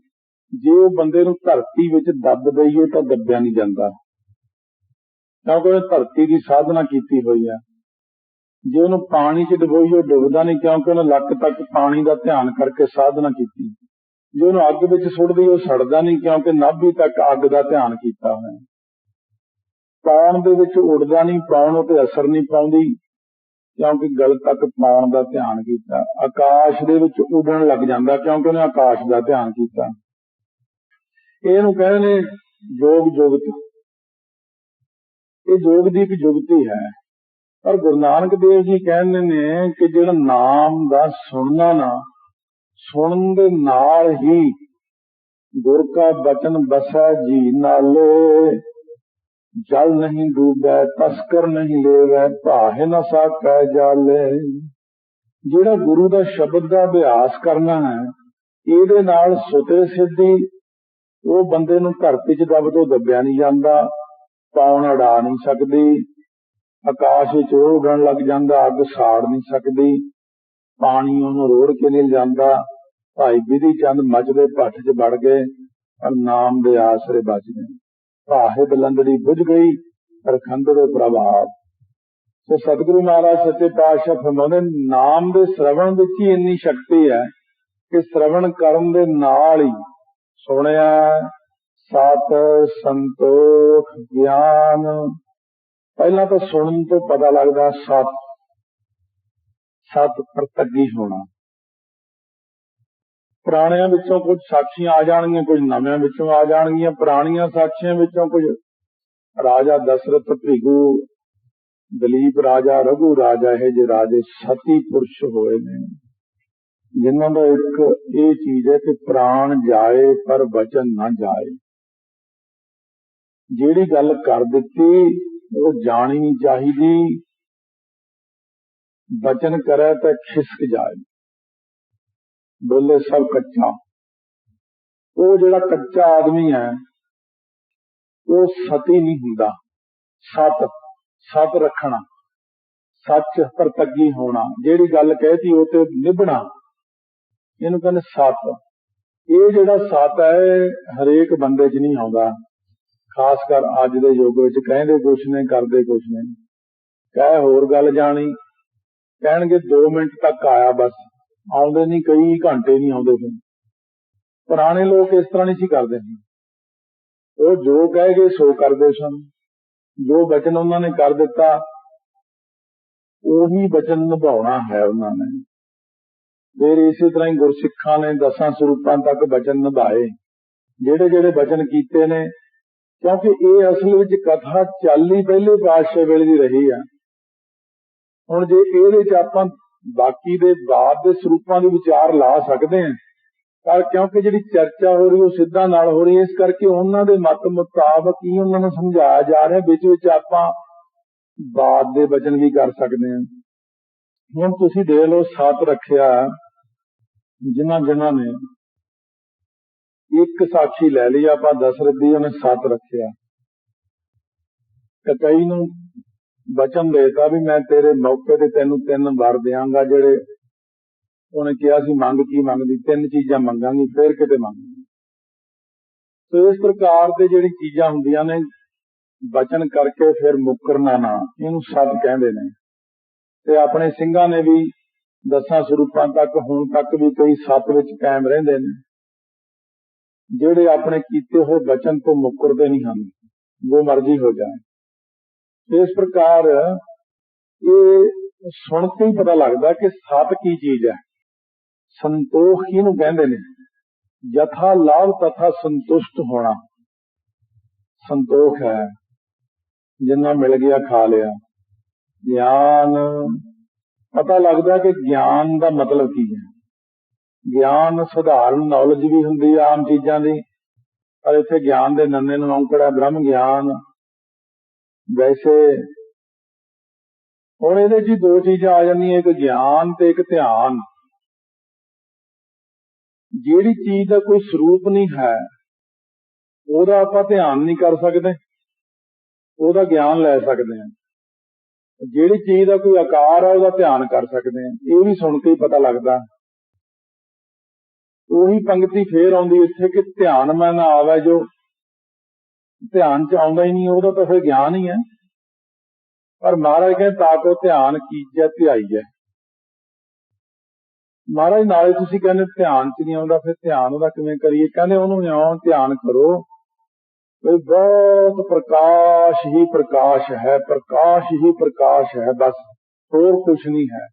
Speaker 1: ਜੇ ਉਹ ਬੰਦੇ ਨੂੰ ਧਰਤੀ ਵਿੱਚ ਦੱਬ ਦਈਏ ਤਾਂ ਦੱਬਿਆ ਨਹੀਂ ਜਾਂਦਾ। ਕਿਉਂਕਿ ਉਹ ਧਰਤੀ ਦੀ ਸਾਧਨਾ ਕੀਤੀ ਹੋਈ ਆ। ਜੇ ਉਹਨੂੰ ਪਾਣੀ 'ਚ ਡੁਬੋਈਏ ਡੁੱਬਦਾ ਨਹੀਂ ਕਿਉਂਕਿ ਉਹਨੇ ਲੱਕ ਤੱਕ ਪਾਣੀ ਦਾ ਧਿਆਨ ਕਰਕੇ ਸਾਧਨਾ ਕੀਤੀ। ਜੇ ਉਹਨੂੰ ਅੱਗ ਵਿੱਚ ਸੁੱਟ ਦਈਏ ਉਹ ਸੜਦਾ ਨਹੀਂ ਕਿਉਂਕਿ ਨਾਭੀ ਤੱਕ ਅੱਗ ਦਾ ਧਿਆਨ ਕੀਤਾ ਹੋਇਆ। ਪਾਉਣ ਦੇ ਵਿੱਚ ਉੱਡਦਾ ਨਹੀਂ, ਪਾਉਣ ਉਤੇ ਅਸਰ ਨਹੀਂ ਪਾਉਂਦੀ। ਕਿਉਂਕਿ ਗਲ ਤੱਕ ਪਾਉਣ ਦਾ ਧਿਆਨ ਕੀਤਾ, ਆਕਾਸ਼ ਦੇ ਵਿੱਚ ਉੱਡਣ ਲੱਗ ਜਾਂਦਾ ਕਿਉਂਕਿ ਉਹਨੇ ਆਕਾਸ਼ ਦਾ ਧਿਆਨ ਕੀਤਾ। ਇਹਨੂੰ ਕਹਿੰਦੇ ਨੇ ਯੋਗ ਜੁਗਤ। ਇਹ ਯੋਗ ਦੀ ਇੱਕ ਜੁਗਤੀ ਹੈ। ਪਰ ਗੁਰੂ ਨਾਨਕ ਦੇਵ ਜੀ ਕਹਿੰਦੇ ਨੇ ਕਿ ਜਿਹੜਾ ਨਾਮ ਦਾ ਸੁਣਨਾ ਨਾ, ਸੁਣਨ ਦੇ ਨਾਲ ਹੀ ਗੁਰ ਕਾ ਬਚਨ ਬਸੈ ਜੀ ਨਾਲੇ ਜਲ ਨਹੀਂ ਡੂਬੈ, ਤਸਕਰ ਨਹੀਂ ਲੇਵੈ, ਭਾਹੇ ਨ ਸਾਕੈ ਜਾਲੇ ਜਿਹੜਾ ਗੁਰੂ ਦਾ ਸ਼ਬਦ ਦਾ ਅਭਿਆਸ ਕਰਨਾ ਹੈ, ਇਹਦੇ ਨਾਲ ਸੁਤੇ ਸਿੱਧੀ, ਉਹ ਬੰਦੇ ਨੂੰ ਧਰਤੀ 'ਚ ਦਬ ਤੋਂ ਦੱਬਿਆ ਨਹੀਂ ਜਾਂਦਾ ਪਾਉਣ ਅੜਾ ਨਹੀਂ ਸਕਦੀ, ਆਕਾਸ਼ ਵਿੱਚ ਉੱਡਣ ਲੱਗ ਜਾਂਦਾ, ਅੱਗ ਸਾੜ ਨਹੀਂ ਸਕਦੀ, ਪਾਣੀ ਉਹਨੂੰ ਰੋੜ ਕੇ ਨਹੀਂ ਜਾਂਦਾ, ਭਾਈ ਵਿਧੀ ਚੰਦ ਮੱਚਦੇ ਪੱਠ 'ਚ ਵੜ ਗਏ, ਪਰ ਨਾਮ ਦੇ ਆਸਰੇ ਬਚ ਗਏ। ਭਾਹੇ ਬਲੰਦੜੀ ਬੁਝ ਗਈ ਰਖੰਦੜੇ ਪ੍ਰਭਾਵ ਸੋ ਸਤਿਗੁਰੂ ਮਹਾਰਾਜ, ਸੱਚੇ ਪਾਤਸ਼ਾਹ ਫਰਮਾਉਂਦੇ ਨਾਮ ਦੇ ਸ਼ਰਵਣ ਵਿੱਚ ਹੀ ਇੰਨੀ ਸ਼ਕਤੀ ਹੈ ਕਿ ਸ਼ਰਵਣ ਕਰਨ ਦੇ ਨਾਲ ਹੀ ਸੁਣਿਆ, ਸਤ ਸੰਤੋਖ ਗਿਆਨ। ਪਹਿਲਾਂ ਤਾਂ ਸੁਣਨ ਤੋਂ ਪਤਾ ਲੱਗਦਾ ਸਤ ਸਤ ਪ੍ਰਤੱਗੀ ਹੋਣਾ। ਪੁਰਾਣਿਆਂ ਵਿੱਚੋਂ ਕੁਝ ਸਾਖੀਆਂ ਆ ਜਾਣਗੀਆਂ, ਕੁਝ ਨਵਿਆਂ ਵਿੱਚੋਂ ਆ ਜਾਣਗੀਆਂ, ਪੁਰਾਣੀਆਂ ਸਾਖੀਆਂ ਵਿੱਚੋਂ ਕੁਝ ਰਾਜਾ ਦਸ਼ਰਥ ਭ੍ਰਿਗੂ, ਦਲੀਪ ਰਾਜਾ, ਰਘੂ ਰਾਜਾ, ਇਹ ਜੇ ਰਾਜੇ ਸਤੀ ਪੁਰਸ਼ ਹੋਏ ਨੇ। ਜਿਨ੍ਹਾਂ ਦਾ ਇੱਕ ਇਹ ਚੀਜ਼ ਹੈ ਕਿ ਪ੍ਰਾਣ ਜਾਏ ਪਰ ਬਚਨ ਨਾ ਜਾਏ। ਜਿਹੜੀ ਗੱਲ ਕਰ ਦਿੱਤੀ, ਉਹ ਜਾਣੀ ਨਹੀਂ ਚਾਹੀਦੀ। ਬਚਨ ਕਰੇ ਤਾਂ ਖਿਸਕ ਜਾਏ। ਬੋਲੇ ਸਭ ਕੱਚਾ। ਉਹ ਜਿਹੜਾ ਕੱਚਾ ਆਦਮੀ ਹੈ, ਉਹ ਸਤੀ ਨਹੀਂ ਹੁੰਦਾ। ਸਤ ਸਤ ਰੱਖਣਾ, ਸੱਚ ਪ੍ਰਤੱਗੀ ਹੋਣਾ। ਜਿਹੜੀ ਗੱਲ ਕਹਿਤੀ, ਉਹ ਤੇ ਨਿਭਣਾ। ਇਹਨੂੰ ਕਹਿੰਦੇ ਸਤ। ਇਹ ਜਿਹੜਾ ਸਤ ਹੈ, ਹਰੇਕ ਬੰਦੇ 'ਚ ਨਹੀਂ ਆਉਂਦਾ। ਖਾਸ ਕਰ ਅੱਜ ਦੇ ਯੁੱਗ ਵਿੱਚ ਕਹਿੰਦੇ ਕੁਛ ਨੇ, ਕਰਦੇ ਕੁਛ ਨੇ। ਕਹੇ ਹੋਰ ਗੱਲ ਜਾਣੀ। ਕਹਿਣਗੇ 2 ਮਿੰਟ ਤੱਕ ਆਇਆ ਬਸ। ਆਉਂਦੇ ਨਹੀਂ, ਕਈ ਘੰਟੇ ਨਹੀਂ ਆਉਂਦੇ ਫਿਰ। ਪੁਰਾਣੇ ਲੋਕ ਇਸ ਤਰ੍ਹਾਂ ਨਹੀਂ ਸੀ ਕਰਦੇ। ਉਹ ਜੋ ਕਹੇਗੇ ਸੋ ਕਰਦੇ ਸਨ। ਜੋ ਬਚਨ ਉਹਨਾਂ ਨੇ ਕਰ ਦਿੱਤਾ, ਉਹੀ ਬਚਨ ਨਿਭਾਉਣਾ ਹੈ ਉਹਨਾਂ ਨੇ। ਫਿਰ ਇਸੇ ਤਰ੍ਹਾਂ ਹੀ ਗੁਰਸਿੱਖਾਂ ਨੇ ਦਸਾਂ ਸਰੂਪਾਂ ਤੱਕ ਬਚਨ ਨਿਭਾਏ। ਜਿਹੜੇ ਜਿਹੜੇ ਬਚਨ ਕੀਤੇ ਨੇ, ਕਿਉਂਕਿ ਇਹ ਅਸਲ ਵਿੱਚ ਕਥਾ ਚਾਲੀ ਪਹਿਲੇ ਪਾਤਸ਼ਾਹ ਵੇਲੇ ਦੀ ਰਹੀ ਆ। ਹੁਣ ਜੇ ਇਹਦੇ ਚ ਆਪਾਂ ਬਾਕੀ ਦੇ ਬਾਅਦ ਦੇ ਸਰੂਪਾਂ ਦੇ ਵਿਚਾਰ ਲਾ ਸਕਦੇ ਹਾਂ। ਪਰ ਕਿਉਂਕਿ ਜਿਹੜੀ ਚਰਚਾ ਹੋ ਰਹੀ, ਉਹ ਸਿੱਧਾ ਨਾਲ ਹੋ ਰਹੀ ਇਸ ਕਰਕੇ ਉਹਨਾਂ ਦੇ ਮਤ ਮੁਤਾਬਕ ਹੀ ਉਹਨਾਂ ਨੂੰ ਸਮਝਾਇਆ ਜਾ ਰਿਹਾ। ਵਿੱਚ ਵਿੱਚ ਆਪਾਂ ਬਾਤ ਦੇ ਬਚਨ ਵੀ ਕਰ ਸਕਦੇ ਹਾਂ। ਹੁਣ ਤੁਸੀਂ ਦੇਖ ਲਓ ਸਤ ਰੱਖਿਆ ਜਿਨ੍ਹਾਂ ਜਿਨ੍ਹਾਂ ਨੇ ਇੱਕ ਸਾਖੀ ਲੈ ਲਈ, ਆਪਾਂ ਦਸ਼ਰਥ ਦੀ ਉਹਨੇ ਸਤ ਰੱਖਿਆ। ਕਈ ਨੂੰ ਬਚਨ ਦੇਤਾ ਵੀ ਮੈਂ ਤੇਰੇ ਮੌਕੇ ਤੇ ਤੈਨੂੰ ਤਿੰਨ ਵਰ ਦੇਵਾਂਗਾ ਜਿਹੜੇ ਉਹਨੇ ਕਿਹਾ ਸੀ, ਮੰਗ ਕੀ ਮੰਗਦੀ, ਤਿੰਨ ਚੀਜ਼ਾਂ ਮੰਗਾਂਗੀ, ਫੇਰ ਕਿਤੇ ਮੰਗਾਂਗੀ ਸੋ ਇਸ ਪ੍ਰਕਾਰ ਦੇ ਜਿਹੜੀ ਚੀਜ਼ਾਂ ਹੁੰਦੀਆਂ ਨੇ, ਬਚਨ ਕਰਕੇ ਫਿਰ ਮੁਕਰਨਾ ਨਾ, ਇਹਨੂੰ ਸਤ ਕਹਿੰਦੇ ਨੇ। ਤੇ ਆਪਣੇ ਸਿੰਘਾਂ ਨੇ ਵੀ ਦਸਾਂ ਸਰੂਪਾਂ ਤੱਕ, ਹੁਣ ਤੱਕ ਵੀ ਕਈ ਸਤ ਵਿੱਚ ਕਾਇਮ ਰਹਿੰਦੇ ਨੇ, ਜਿਹੜੇ ਆਪਣੇ ਕੀਤੇ ਹੋਏ ਬਚਨ ਤੋਂ ਮੁਕਰਦੇ ਨਹੀਂ ਹਨ, ਜੋ ਮਰਜ਼ੀ ਹੋ ਜਾਏ ਇਸ ਪ੍ਰਕਾਰ ਇਹ ਸੁਣ ਕੇ ਹੀ ਪਤਾ ਲੱਗਦਾ ਕਿ ਸਤ ਕੀ ਚੀਜ਼ ਹੈ। ਸੰਤੋਖ ਇਹਨੂੰ ਕਹਿੰਦੇ ਨੇ, ਯਥਾ ਲਾਭ ਤਥਾ ਸੰਤੁਸ਼ਟ ਹੋਣਾ। ਸੰਤੋਖ ਹੈ, ਜਿੰਨਾ ਮਿਲ ਗਿਆ ਖਾ ਲਿਆ। ਗਿਆਨ, ਪਤਾ ਲੱਗਦਾ ਕਿ ਗਿਆਨ ਦਾ ਮਤਲਬ ਕੀ ਹੈ। ਗਿਆਨ ਸਧਾਰਨ ਨੌਲੇਜ ਵੀ ਹੁੰਦੀ ਹੈ ਆਮ ਚੀਜ਼ਾਂ ਦੀ, ਪਰ ਇੱਥੇ ਗਿਆਨ ਦੇ ਨੰਨੇ ਨੂੰ ਔਂਕੜਾ ਬ੍ਰਹਮ ਗਿਆਨ ਵੈਸੇ ਹੁਣ ਇਹਦੇ ਜੀ ਦੋ ਚੀਜ਼ਾਂ ਆ ਜਾਂਦੀਆਂ, ਇੱਕ ਗਿਆਨ ਤੇ ਇੱਕ ਧਿਆਨ। ਜਿਹੜੀ ਚੀਜ਼ ਦਾ ਕੋਈ ਸਰੂਪ ਨਹੀਂ ਹੈ, ਉਹਦਾ ਆਪਾਂ ਧਿਆਨ ਨਹੀਂ ਕਰ ਸਕਦੇ, ਉਹਦਾ ਗਿਆਨ ਲੈ ਸਕਦੇ ਹਾਂ। ਜਿਹੜੀ ਚੀਜ਼ ਦਾ ਕੋਈ ਆਕਾਰ ਹੈ ਉਹਦਾ ਧਿਆਨ ਕਰ ਸਕਦੇ ਹਾਂ। ਇਹ ਵੀ ਸੁਣ ਕੇ ਹੀ ਪਤਾ ਲੱਗਦਾ। ਉਹੀ ਪੰਕਤੀ ਫੇਰ ਆਉਂਦੀ ਇੱਥੇ ਕਿ ਧਿਆਨ ਮੈਂ ਨਾ ਆਵੇ ਜੋ ਧਿਆਨ ਚ ਆਉਂਦਾ ਹੀ ਨਹੀਂ, ਉਹਦਾ ਤਾਂ ਫਿਰ ਗਿਆਨ ਹੀ ਹੈ। ਪਰ ਮਹਾਰਾਜ ਕਹਿੰਦੇ, ਤਾਂ ਕੋ ਧਿਆਨ ਕੀਜੈ ਧਿਆਈ ਹੈ ਮਹਾਰਾਜ ਨਾਲੇ ਤੁਸੀਂ ਕਹਿੰਦੇ, ਧਿਆਨ ਚ ਨਹੀਂ ਆਉਂਦਾ, ਫਿਰ ਧਿਆਨ ਉਹਦਾ ਕਿਵੇਂ ਕਰੀਏ? ਕਹਿੰਦੇ ਉਹਨੂੰ ਇਉਂ ਧਿਆਨ ਕਰੋ। ਵੀ ਬਹੁਤ ਪ੍ਰਕਾਸ਼ ਹੀ ਪ੍ਰਕਾਸ਼ ਹੈ, ਪ੍ਰਕਾਸ਼ ਹੀ ਪ੍ਰਕਾਸ਼ ਹੈ, ਬਸ ਹੋਰ ਕੁਝ ਨਹੀਂ ਹੈ।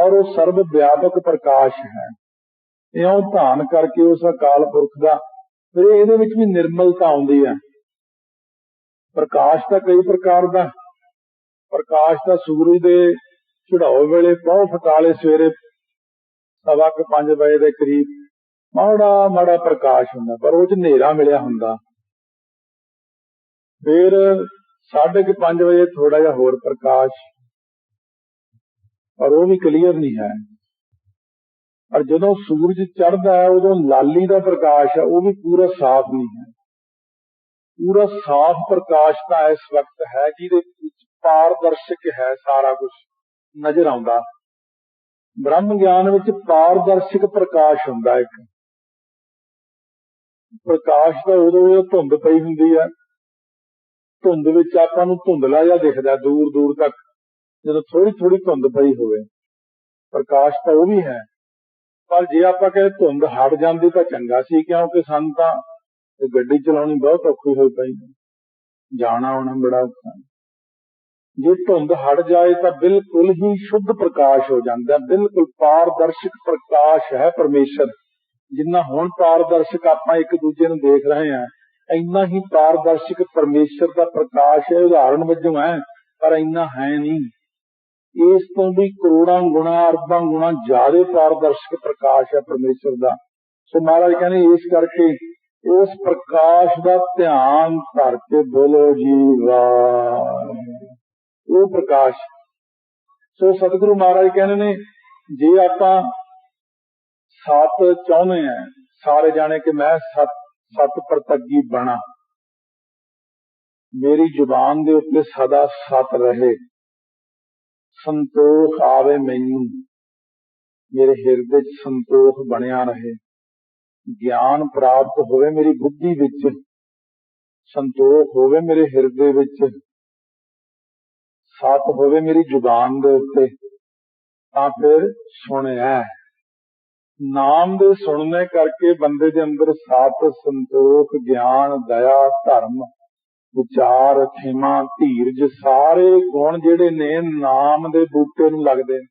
Speaker 1: ਔਰ ਉਹ ਸਰਬ ਵਿਆਪਕ ਪ੍ਰਕਾਸ਼ ਹੈ। ਇਉਂ ਧਾਨ ਕਰਕੇ ਉਸ ਅਕਾਲ ਪੁਰਖ ਦਾ ਫਿਰ ਇਹਦੇ ਵਿੱਚ ਵੀ ਨਿਰਮਲਤਾ ਆਉਂਦੀ ਹੈ। ਪ੍ਰਕਾਸ਼ ਤਾਂ ਕਈ ਪ੍ਰਕਾਰ ਦਾ ਪ੍ਰਕਾਸ਼ ਤਾਂ ਸੂਰਜ ਦੇ ਚੜਾਓ ਵੇਲੇ ਬਹੁਤ ਫਟਾਲੇ ਸਵੇਰੇ ਸਵਾ ਕੇ 5 ਵਜੇ ਦੇ ਕਰੀਬ ਮਾੜਾ ਮਾੜਾ ਪ੍ਰਕਾਸ਼ ਹੁੰਦਾ, ਪਰ ਉਹ ਚ ਹਨੇਰਾ ਮਿਲਿਆ ਹੁੰਦਾ। ਫਿਰ 5:30 ਵਜੇ ਥੋੜਾ ਜਿਹਾ ਹੋਰ ਪ੍ਰਕਾਸ਼, ਪਰ ਉਹ ਵੀ ਕਲੀਅਰ ਨਹੀਂ ਹੈ। ਪਰ ਜਦੋਂ ਸੂਰਜ ਚੜਦਾ ਹੈ, ਉਦੋਂ ਲਾਲੀ ਦਾ ਪ੍ਰਕਾਸ਼ ਹੈ, ਉਹ ਵੀ ਪੂਰਾ ਸਾਫ਼ ਨਹੀਂ ਹੈ। ਪੂਰਾ ਸਾਫ਼ ਪ੍ਰਕਾਸ਼ ਤਾਂ ਇਸ ਵਕਤ ਹੈ, ਜਿਹਦੇ ਵਿੱਚ ਪਾਰਦਰਸ਼ਕ ਹੈ ਸਾਰਾ ਕੁਝ ਨਜ਼ਰ ਆਉਂਦਾ। ਬ੍ਰਹਮ ਗਿਆਨ ਵਿੱਚ ਪਾਰਦਰਸ਼ਕ ਪ੍ਰਕਾਸ਼ ਹੁੰਦਾ ਇੱਕ। ਪ੍ਰਕਾਸ਼ ਤਾਂ ਉਦੋਂ ਇਹ ਧੁੰਦ ਪਈ ਹੁੰਦੀ ਹੈ। ਧੁੰਦ ਵਿੱਚ ਆਪਾਂ ਨੂੰ ਧੁੰਦਲਾ ਜਿਹਾ ਦਿਖਦਾ ਦੂਰ ਦੂਰ ਤੱਕ, ਜਦੋਂ ਥੋੜੀ ਥੋੜੀ ਧੁੰਦ ਪਈ ਹੋਵੇ। ਪ੍ਰਕਾਸ਼ ਤਾਂ ਉਹ ਵੀ ਹੈ। ਪਰ ਜੇ ਆਪਾਂ ਕਹੇ ਧੁੰਦ ਹਟ ਜਾਂਦੀ ਤਾਂ ਚੰਗਾ ਸੀ, ਕਿਉਂਕਿ ਸਾਨੂੰ ਤਾਂ ਗੱਡੀ ਚਲਾਉਣੀ ਬਹੁਤ ਔਖੀ ਹੋਈ ਪਈ। ਜਾਣਾ ਆਉਣਾ ਬੜਾ ਔਖਾ। ਜੇ ਧੁੰਦ ਹਟ ਜਾਏ ਤਾਂ ਬਿਲਕੁਲ ਹੀ ਸ਼ੁੱਧ ਪ੍ਰਕਾਸ਼ ਹੋ ਜਾਂਦਾ ਬਿਲਕੁਲ ਪਾਰਦਰਸ਼ਕ ਪ੍ਰਕਾਸ਼ ਹੈ ਪਰਮੇਸ਼ਰ। ਜਿੰਨਾ ਹੁਣ ਪਾਰਦਰਸ਼ਕ ਆਪਾਂ ਇੱਕ ਦੂਜੇ ਨੂੰ ਦੇਖ ਰਹੇ ਹਾਂ, ਇੰਨਾ ਹੀ ਪਾਰਦਰਸ਼ਕ ਪਰਮੇਸ਼ਰ ਦਾ ਪ੍ਰਕਾਸ਼ ਹੈ। ਉਦਾਹਰਣ ਵਜੋਂ ਹੈ, ਪਰ ਇੰਨਾ ਹੈ ਨਹੀਂ। ਇਸ ਤੋਂ ਵੀ ਕਰੋੜਾਂ ਗੁਣਾ, ਅਰਬਾਂ ਗੁਣਾ ਜ਼ਿਆਦਾ ਪਾਰਦਰਸ਼ਕ ਪ੍ਰਕਾਸ਼ ਹੈ ਪਰਮੇਸ਼ਰ ਦਾ। ਸੋ ਮਹਾਰਾਜ ਕਹਿੰਦੇ ਇਸ ਕਰਕੇ ਉਸ ਪ੍ਰਕਾਸ਼ ਦਾ ਧਿਆਨ ਧਰ ਕੇ ਬੋਲੋ ਜੀ, ਵਾਹ। ਉਹ ਪ੍ਰਕਾਸ਼। ਸੋ ਸਤਿਗੁਰੂ ਮਹਾਰਾਜ ਕਹਿੰਦੇ ਨੇ, ਜੇ ਆਪਾਂ ਸਤ ਚਾਹੁੰਦੇ ਆ ਸਾਰੇ ਜਾਣੇ ਕਿ ਮੈਂ ਸਤ ਸਤ ਪ੍ਰਤੱਗੀ ਬਣਾ। ਮੇਰੀ ਜ਼ੁਬਾਨ ਦੇ ਉੱਤੇ ਸਦਾ ਸਤ ਰਹੇ। ਸੰਤੋਖ ਆਵੇ ਮੈਨੂੰ। ਮੇਰੇ ਹਿਰਦੇ 'ਚ ਸੰਤੋਖ ਬਣਿਆ ਰਹੇ। ਗਿਆਨ ਪ੍ਰਾਪਤ ਹੋਵੇ ਮੇਰੀ ਬੁੱਧੀ ਵਿੱਚ। ਸੰਤੋਖ ਹੋਵੇ ਮੇਰੇ ਹਿਰਦੇ ਵਿੱਚ। ਸਤ ਹੋਵੇ ਮੇਰੀ ਜ਼ੁਬਾਨ ਦੇ ਉੱਤੇ। ਤਾਂ ਫਿਰ ਸੁਣਿਆ। ਨਾਮ ਦੇ ਸੁਣਨੇ ਕਰਕੇ ਬੰਦੇ ਦੇ ਅੰਦਰ ਸਤ ਸੰਤੋਖ, ਗਿਆਨ, ਦਇਆ, ਧਰਮ ਵਿਚਾਰ ਖਿਮਾ ਧੀਰਜ ਸਾਰੇ ਗੁਣ ਜਿਹੜੇ ਨੇ ਨਾਮ ਦੇ ਬੂਟੇ ਨੂੰ ਲੱਗਦੇ ਨੇ।